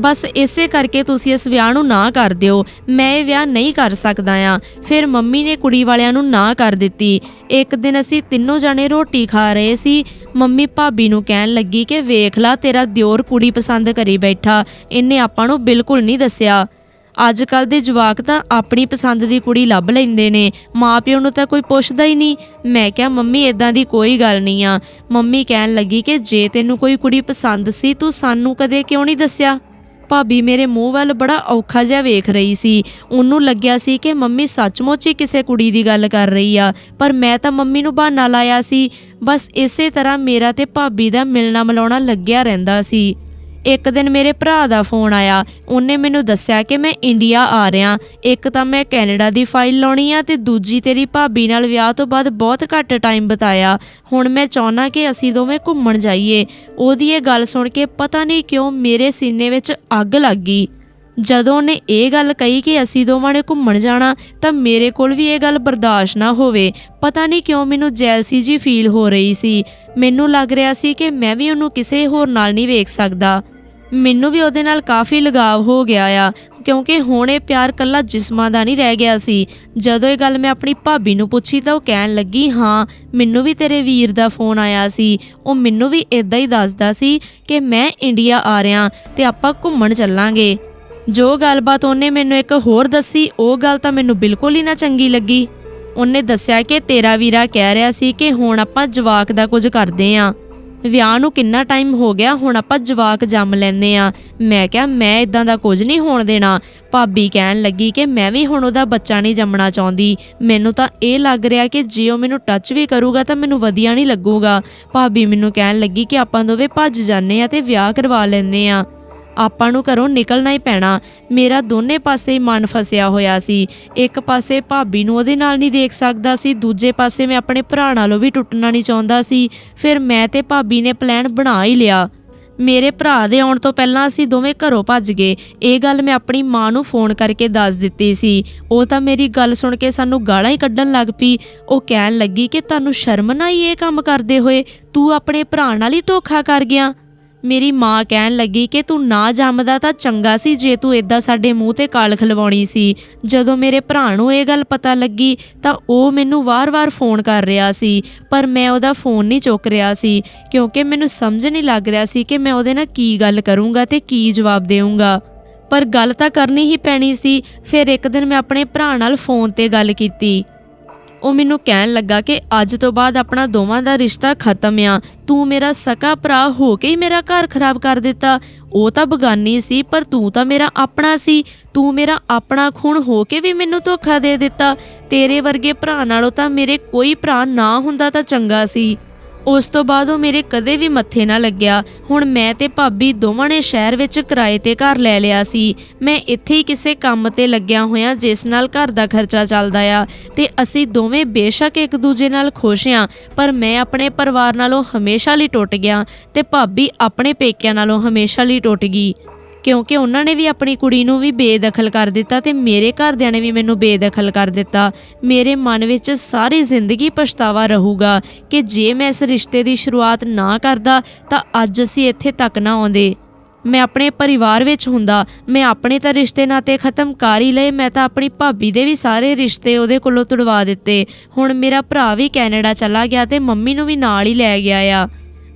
ਬਸ ਇਸੇ ਕਰਕੇ ਤੁਸੀਂ ਇਸ ਵਿਆਹ ਨੂੰ ਨਾ ਕਰ ਦਿਓ। ਮੈਂ ਇਹ ਵਿਆਹ ਨਹੀਂ ਕਰ ਸਕਦਾ ਆ। ਫਿਰ ਮੰਮੀ ਨੇ ਕੁੜੀ ਵਾਲਿਆਂ ਨੂੰ ਨਾ ਕਰ ਦਿੱਤੀ। ਇੱਕ ਦਿਨ ਅਸੀਂ ਤਿੰਨੋਂ ਜਾਣੇ ਰੋਟੀ ਖਾ ਰਹੇ ਸੀ। ਮੰਮੀ ਭਾਬੀ ਨੂੰ ਕਹਿਣ ਲੱਗੀ ਕਿ ਵੇਖ ਲਾ, ਤੇਰਾ ਦਿਓਰ ਕੁੜੀ ਪਸੰਦ ਕਰੀ ਬੈਠਾ। ਇਹਨੇ ਆਪਾਂ ਨੂੰ ਬਿਲਕੁਲ ਨਹੀਂ ਦੱਸਿਆ। ਅੱਜ ਕੱਲ ਦੇ ਜਵਾਕ ਤਾਂ ਆਪਣੀ ਪਸੰਦ ਦੀ ਕੁੜੀ ਲੱਭ ਲੈਂਦੇ ਨੇ। ਮਾਪਿਓ ਨੂੰ ਤਾਂ ਕੋਈ ਪੁੱਛਦਾ ਹੀ ਨਹੀਂ। ਮੈਂ ਕਿਹਾ, ਮੰਮੀ ਇਦਾਂ ਦੀ ਕੋਈ ਗੱਲ ਨਹੀਂ ਆ। ਮੰਮੀ ਕਹਿਣ ਲੱਗੀ ਕਿ ਜੇ ਤੈਨੂੰ ਕੋਈ ਕੁੜੀ ਪਸੰਦ ਸੀ, ਤੂੰ ਸਾਨੂੰ ਕਦੇ ਕਿਉਂ ਨਹੀਂ ਦੱਸਿਆ? ਭਾਬੀ ਮੇਰੇ ਮੂੰਹ ਵੱਲ ਬੜਾ ਔਖਾ ਜਿਹਾ ਵੇਖ ਰਹੀ ਸੀ। ਉਹਨੂੰ ਲੱਗਿਆ ਸੀ ਕਿ ਮੰਮੀ ਸੱਚਮੁੱਚ ਹੀ ਕਿਸੇ ਕੁੜੀ ਦੀ ਗੱਲ ਕਰ ਰਹੀ ਆ, ਪਰ ਮੈਂ ਤਾਂ ਮੰਮੀ ਨੂੰ ਬਹਾਨਾ ਲਾਇਆ ਸੀ। ਬਸ ਇਸੇ ਤਰ੍ਹਾਂ ਮੇਰਾ ਤੇ ਭਾਬੀ ਦਾ ਮਿਲਣਾ ਮਿਲਾਉਣਾ ਲੱਗਿਆ ਰਹਿੰਦਾ ਸੀ। ਇੱਕ ਦਿਨ ਮੇਰੇ ਭਰਾ ਦਾ ਫੋਨ ਆਇਆ। ਉਹਨੇ ਮੈਨੂੰ ਦੱਸਿਆ ਕਿ ਮੈਂ ਇੰਡੀਆ ਆ ਰਿਹਾ। ਇੱਕ ਤਾਂ ਮੈਂ ਕੈਨੇਡਾ ਦੀ ਫਾਈਲ ਲਾਉਣੀ ਆ ਤੇ ਦੂਜੀ ਤੇਰੀ ਭਾਬੀ ਨਾਲ ਵਿਆਹ ਤੋਂ ਬਾਅਦ ਬਹੁਤ ਘੱਟ ਟਾਈਮ ਬਿਤਾਇਆ। ਹੁਣ ਮੈਂ ਚਾਹੁੰਦਾ ਕਿ ਅਸੀਂ ਦੋਵੇਂ ਘੁੰਮਣ ਜਾਈਏ। ਉਹਦੀ ਇਹ ਗੱਲ ਸੁਣ ਕੇ ਪਤਾ ਨਹੀਂ ਕਿਉਂ ਮੇਰੇ ਸੀਨੇ ਵਿੱਚ ਅੱਗ ਲੱਗ ਗਈ। ਜਦੋਂ ਉਹਨੇ ਇਹ ਗੱਲ ਕਹੀ ਕਿ ਅਸੀਂ ਦੋਵਾਂ ਨੇ ਘੁੰਮਣ ਜਾਣਾ, ਤਾਂ ਮੇਰੇ ਕੋਲ ਵੀ ਇਹ ਗੱਲ ਬਰਦਾਸ਼ਤ ਨਾ ਹੋਵੇ। ਪਤਾ ਨਹੀਂ ਕਿਉਂ ਮੈਨੂੰ ਜੈਲਸੀ ਜੀ ਫੀਲ ਹੋ ਰਹੀ ਸੀ। ਮੈਨੂੰ ਲੱਗ ਰਿਹਾ ਸੀ ਕਿ ਮੈਂ ਵੀ ਉਹਨੂੰ ਕਿਸੇ ਹੋਰ ਨਾਲ ਨਹੀਂ ਵੇਖ ਸਕਦਾ। ਮੈਨੂੰ ਵੀ ਉਹਦੇ ਨਾਲ ਕਾਫੀ ਲਗਾਵ ਹੋ ਗਿਆ ਆ, ਕਿਉਂਕਿ ਹੁਣ ਇਹ ਪਿਆਰ ਕੱਲਾ ਜਿਸਮਾਂ ਦਾ ਨਹੀਂ ਰਹਿ ਗਿਆ ਸੀ। ਜਦੋਂ ਇਹ ਗੱਲ ਮੈਂ ਆਪਣੀ ਭਾਬੀ ਨੂੰ ਪੁੱਛੀ ਤਾਂ ਉਹ ਕਹਿਣ ਲੱਗੀ, ਹਾਂ, ਮੈਨੂੰ ਵੀ ਤੇਰੇ ਵੀਰ ਦਾ ਫੋਨ ਆਇਆ ਸੀ। ਉਹ ਮੈਨੂੰ ਵੀ ਇਦਾਂ ਹੀ ਦੱਸਦਾ ਸੀ ਕਿ ਮੈਂ ਇੰਡੀਆ ਆ ਰਿਹਾ ਤੇ ਆਪਾਂ ਘੁੰਮਣ ਚੱਲਾਂਗੇ। ਜੋ ਗੱਲਬਾਤ ਉਹਨੇ ਮੈਨੂੰ ਇੱਕ ਹੋਰ ਦੱਸੀ, ਉਹ ਗੱਲ ਤਾਂ ਮੈਨੂੰ ਬਿਲਕੁਲ ਹੀ ਨਾ ਚੰਗੀ ਲੱਗੀ। ਉਹਨੇ ਦੱਸਿਆ ਕਿ ਤੇਰਾ ਵੀਰਾ ਕਹਿ ਰਿਹਾ ਸੀ ਕਿ ਹੁਣ ਆਪਾਂ ਜਵਾਕ ਦਾ ਕੁਝ ਕਰਦੇ ਆਂ। ਵਿਆਹ ਨੂੰ ਕਿੰਨਾ ਟਾਈਮ ਹੋ ਗਿਆ, ਹੁਣ ਆਪਾਂ ਜਵਾਕ ਜੰਮ ਲੈਨੇ ਆ ਮੈਂ ਕਿਹਾ, ਮੈਂ ਇਦਾਂ ਦਾ ਕੁਝ ਨਹੀਂ ਹੋਣ ਦੇਣਾ। ਭਾਬੀ ਕਹਿਣ ਲੱਗੀ ਕਿ ਮੈਂ ਵੀ ਹੁਣ ਉਹਦਾ ਬੱਚਾ ਨਹੀਂ ਜੰਮਣਾ ਚਾਹੁੰਦੀ। ਮੈਨੂੰ ਤਾਂ ਇਹ ਲੱਗ ਰਿਹਾ ਕਿ ਜੇ ਉਹ ਮੈਨੂੰ ਟੱਚ ਵੀ ਕਰੂਗਾ, ਤਾਂ ਮੈਨੂੰ ਵਧੀਆ ਨਹੀਂ ਲੱਗੂਗਾ। ਭਾਬੀ ਮੈਨੂੰ ਕਹਿਣ ਲੱਗੀ ਕਿ ਆਪਾਂ ਦੋਵੇਂ ਭੱਜ ਜਾਂਦੇ ਆ ਤੇ ਵਿਆਹ ਕਰਵਾ ਲੈਨੇ ਆ ਆਪਾਂ ਨੂੰ ਘਰੋਂ ਨਿਕਲਣਾ ਹੀ ਪੈਣਾ। ਮੇਰਾ ਦੋਨੇ ਪਾਸੇ ਮਨ ਫਸਿਆ ਹੋਇਆ ਸੀ। ਇੱਕ ਪਾਸੇ ਭਾਬੀ ਨੂੰ ਉਹਦੇ ਨਾਲ ਨਹੀਂ ਦੇਖ ਸਕਦਾ ਸੀ। ਦੂਜੇ ਪਾਸੇ ਮੈਂ ਆਪਣੇ ਭਰਾ ਨਾਲੋਂ ਵੀ ਟੁੱਟਣਾ ਨਹੀਂ ਚਾਹੁੰਦਾ ਸੀ। ਫਿਰ ਮੈਂ ਤੇ ਭਾਬੀ ਨੇ ਪਲਾਨ ਬਣਾ ਹੀ ਲਿਆ। ਮੇਰੇ ਭਰਾ ਦੇ ਆਉਣ ਤੋਂ ਪਹਿਲਾਂ ਅਸੀਂ ਦੋਵੇਂ ਘਰੋਂ ਭੱਜ ਗਏ। ਇਹ ਗੱਲ ਮੈਂ ਆਪਣੀ ਮਾਂ ਨੂੰ ਫੋਨ ਕਰਕੇ ਦੱਸ ਦਿੱਤੀ ਸੀ। ਉਹ ਤਾਂ ਮੇਰੀ ਗੱਲ ਸੁਣ ਕੇ ਸਾਨੂੰ ਗਾਲਾਂ ਹੀ ਕੱਢਣ ਲੱਗ ਪਈ। ਉਹ ਕਹਿਣ ਲੱਗੀ ਕਿ ਤੁਹਾਨੂੰ ਸ਼ਰਮ ਨਾ ਆਈ ਇਹ ਕੰਮ ਕਰਦੇ ਹੋਏ? ਤੂੰ ਆਪਣੇ ਭਰਾ ਨਾਲ ਹੀ ਧੋਖਾ ਕਰ ਗਿਆ। ਮੇਰੀ ਮਾਂ ਕਹਿਣ ਲੱਗੀ ਕਿ ਤੂੰ ਨਾ ਜੰਮਦਾ ਤਾਂ ਚੰਗਾ ਸੀ ਜੇ ਤੂੰ ਇਦਾਂ ਸਾਡੇ ਮੂੰਹ ਤੇ ਕਾਲ ਖਲਵਾਉਣੀ ਸੀ। ਜਦੋਂ ਮੇਰੇ ਭਰਾ ਨੂੰ ਇਹ ਗੱਲ ਪਤਾ ਲੱਗੀ ਤਾਂ ਉਹ ਮੈਨੂੰ ਵਾਰ-ਵਾਰ ਫੋਨ ਕਰ ਰਿਹਾ ਸੀ, ਪਰ ਮੈਂ ਉਹਦਾ ਫੋਨ ਨਹੀਂ ਚੁੱਕ ਰਿਹਾ ਸੀ, ਕਿਉਂਕਿ ਮੈਨੂੰ ਸਮਝ ਨਹੀਂ ਲੱਗ ਰਿਹਾ ਸੀ ਕਿ ਮੈਂ ਉਹਦੇ ਨਾਲ ਕੀ ਗੱਲ ਕਰੂੰਗਾ ਤੇ ਕੀ ਜਵਾਬ ਦੇਵਾਂਗਾ ਪਰ ਗੱਲ ਤਾਂ ਕਰਨੀ ਹੀ ਪੈਣੀ ਸੀ, ਫਿਰ ਇੱਕ ਦਿਨ ਮੈਂ ਆਪਣੇ ਭਰਾ ਨਾਲ ਫੋਨ ਤੇ ਗੱਲ ਕੀਤੀ। ਉਹ ਮੈਨੂੰ ਕਹਿਣ ਲੱਗਾ ਕਿ ਅੱਜ ਤੋਂ ਬਾਅਦ ਆਪਣਾ ਦੋਵਾਂ ਦਾ ਰਿਸ਼ਤਾ ਖਤਮ ਆ। ਤੂੰ ਮੇਰਾ ਸਕਾ ਭਰਾ ਹੋ ਕੇ ਹੀ ਮੇਰਾ ਘਰ ਖਰਾਬ ਕਰ ਦਿੱਤਾ। ਉਹ ਤਾਂ ਬਗਾਨੀ ਸੀ, ਪਰ ਤੂੰ ਤਾਂ ਮੇਰਾ ਆਪਣਾ ਸੀ। ਤੂੰ ਮੇਰਾ ਆਪਣਾ ਖੂਨ ਹੋ ਕੇ ਵੀ ਮੈਨੂੰ ਧੋਖਾ ਦੇ ਦਿੱਤਾ। ਤੇਰੇ ਵਰਗੇ ਭਰਾ ਨਾਲੋਂ ਤਾਂ ਮੇਰੇ ਕੋਈ ਭਰਾ ਨਾ ਹੁੰਦਾ ਤਾਂ ਚੰਗਾ ਸੀ। ਉਸ ਤੋਂ ਬਾਅਦ ਉਹ ਮੇਰੇ ਕਦੇ ਵੀ ਮੱਥੇ ਨਾ ਲੱਗਿਆ। ਹੁਣ ਮੈਂ ਤੇ ਭਾਬੀ ਦੋਵਾਂ ਨੇ ਸ਼ਹਿਰ ਵਿੱਚ ਕਿਰਾਏ ਤੇ ਘਰ ਲੈ ਲਿਆ ਸੀ। ਮੈਂ ਇੱਥੇ ਹੀ ਕਿਸੇ ਕੰਮ ਤੇ ਲੱਗਿਆ ਹੋਇਆ, ਜਿਸ ਨਾਲ ਘਰ ਦਾ ਖਰਚਾ ਚੱਲਦਾ ਆ। ਤੇ ਅਸੀਂ ਦੋਵੇਂ ਬੇਸ਼ੱਕ ਇੱਕ ਦੂਜੇ ਨਾਲ ਖੁਸ਼ ਹਾਂ ਪਰ ਮੈਂ ਆਪਣੇ ਪਰਿਵਾਰ ਨਾਲੋਂ ਹਮੇਸ਼ਾ ਲਈ ਟੁੱਟ ਗਿਆ ਤੇ ਭਾਬੀ ਆਪਣੇ ਪੇਕਿਆਂ ਨਾਲੋਂ ਹਮੇਸ਼ਾ ਲਈ ਟੁੱਟ ਗਈ। ਕਿਉਂਕਿ ਉਹਨਾਂ ਨੇ ਵੀ ਆਪਣੀ ਕੁੜੀ ਨੂੰ ਵੀ ਬੇਦਖਲ ਕਰ ਦਿੱਤਾ ਤੇ ਮੇਰੇ ਘਰਦਿਆਂ ਨੇ ਵੀ ਮੈਨੂੰ ਬੇਦਖਲ ਕਰ ਦਿੱਤਾ। ਮੇਰੇ ਮਨ ਵਿੱਚ ਸਾਰੀ ਜ਼ਿੰਦਗੀ ਪਛਤਾਵਾ ਰਹੂਗਾ ਕਿ ਜੇ ਮੈਂ ਇਸ ਰਿਸ਼ਤੇ ਦੀ ਸ਼ੁਰੂਆਤ ਨਾ ਕਰਦਾ, ਤਾਂ ਅੱਜ ਅਸੀਂ ਇੱਥੇ ਤੱਕ ਨਾ ਆਉਂਦੇ। ਮੈਂ ਆਪਣੇ ਪਰਿਵਾਰ ਵਿੱਚ ਹੁੰਦਾ, ਮੈਂ ਆਪਣੇ ਤਾਂ ਰਿਸ਼ਤੇ ਨਾਤੇ ਖਤਮ ਕਰ ਹੀ ਲਏ, ਮੈਂ ਤਾਂ ਆਪਣੀ ਭਾਬੀ ਦੇ ਵੀ ਸਾਰੇ ਰਿਸ਼ਤੇ ਉਹਦੇ ਕੋਲੋਂ ਤੁੜਵਾ ਦਿੱਤੇ। ਹੁਣ ਮੇਰਾ ਭਰਾ ਵੀ ਕੈਨੇਡਾ ਚਲਾ ਗਿਆ ਤੇ ਮੰਮੀ ਨੂੰ ਵੀ ਨਾਲ ਹੀ ਲੈ ਗਿਆ ਆ।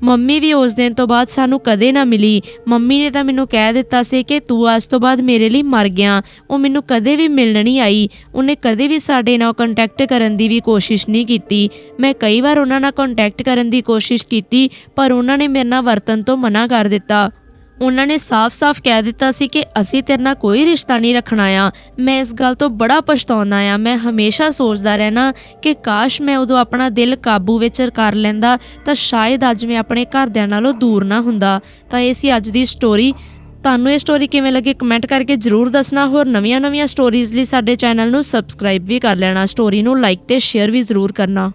ਮੰਮੀ ਵੀ ਉਸ ਦਿਨ ਤੋਂ ਬਾਅਦ ਸਾਨੂੰ ਕਦੇ ਨਾ ਮਿਲੀ। ਮੰਮੀ ਨੇ ਤਾਂ ਮੈਨੂੰ ਕਹਿ ਦਿੱਤਾ ਸੀ ਕਿ ਤੂੰ ਅੱਜ ਤੋਂ ਬਾਅਦ ਮੇਰੇ ਲਈ ਮਰ ਗਿਆ। ਉਹ ਮੈਨੂੰ ਕਦੇ ਵੀ ਮਿਲਣ ਨਹੀਂ ਆਈ। ਉਹਨੇ ਕਦੇ ਵੀ ਸਾਡੇ ਨਾਲ ਕੰਟੈਕਟ ਕਰਨ ਦੀ ਵੀ ਕੋਸ਼ਿਸ਼ ਨਹੀਂ ਕੀਤੀ। ਮੈਂ ਕਈ ਵਾਰ ਉਹਨਾਂ ਨਾਲ ਕੰਟੈਕਟ ਕਰਨ ਦੀ ਕੋਸ਼ਿਸ਼ ਕੀਤੀ, ਪਰ ਉਹਨਾਂ ਨੇ ਮੇਰੇ ਨਾਲ ਵਰਤਨ ਤੋਂ ਮਨਾ ਕਰ ਦਿੱਤਾ। ਉਹਨਾਂ ਨੇ ਸਾਫ਼-ਸਾਫ਼ ਕਹਿ ਦਿੱਤਾ ਸੀ ਕਿ ਅਸੀਂ ਤੇਰੇ ਨਾਲ ਕੋਈ ਰਿਸ਼ਤਾ ਨਹੀਂ ਰੱਖਣਾ ਆ। ਮੈਂ ਇਸ ਗੱਲ ਤੋਂ ਬੜਾ ਪਛਤਾਉਂਦਾ ਆ। ਮੈਂ ਹਮੇਸ਼ਾ ਸੋਚਦਾ ਰਹਿਣਾ ਕਿ ਕਾਸ਼ ਮੈਂ ਉਦੋਂ ਆਪਣਾ ਦਿਲ ਕਾਬੂ ਵਿੱਚ ਕਰ ਲੈਂਦਾ ਤਾਂ ਸ਼ਾਇਦ ਅੱਜ ਮੈਂ ਆਪਣੇ ਘਰਦਿਆਂ ਨਾਲੋਂ ਦੂਰ ਨਾ ਹੁੰਦਾ। ਤਾਂ ਇਹ ਸੀ ਅੱਜ ਦੀ ਸਟੋਰੀ ਤੁਹਾਨੂੰ ਇਹ ਸਟੋਰੀ ਕਿਵੇਂ ਲੱਗੀ ਕਮੈਂਟ ਕਰਕੇ ਜਰੂਰ ਦੱਸਣਾ। ਹੋਰ ਨਵੀਆਂ-ਨਵੀਆਂ ਸਟੋਰੀਜ਼ ਲਈ ਸਾਡੇ ਚੈਨਲ ਨੂੰ ਸਬਸਕ੍ਰਾਈਬ ਵੀ ਕਰ ਲੈਣਾ। ਸਟੋਰੀ ਨੂੰ ਲਾਈਕ ਤੇ ਸ਼ੇਅਰ ਵੀ ਜ਼ਰੂਰ ਕਰਨਾ।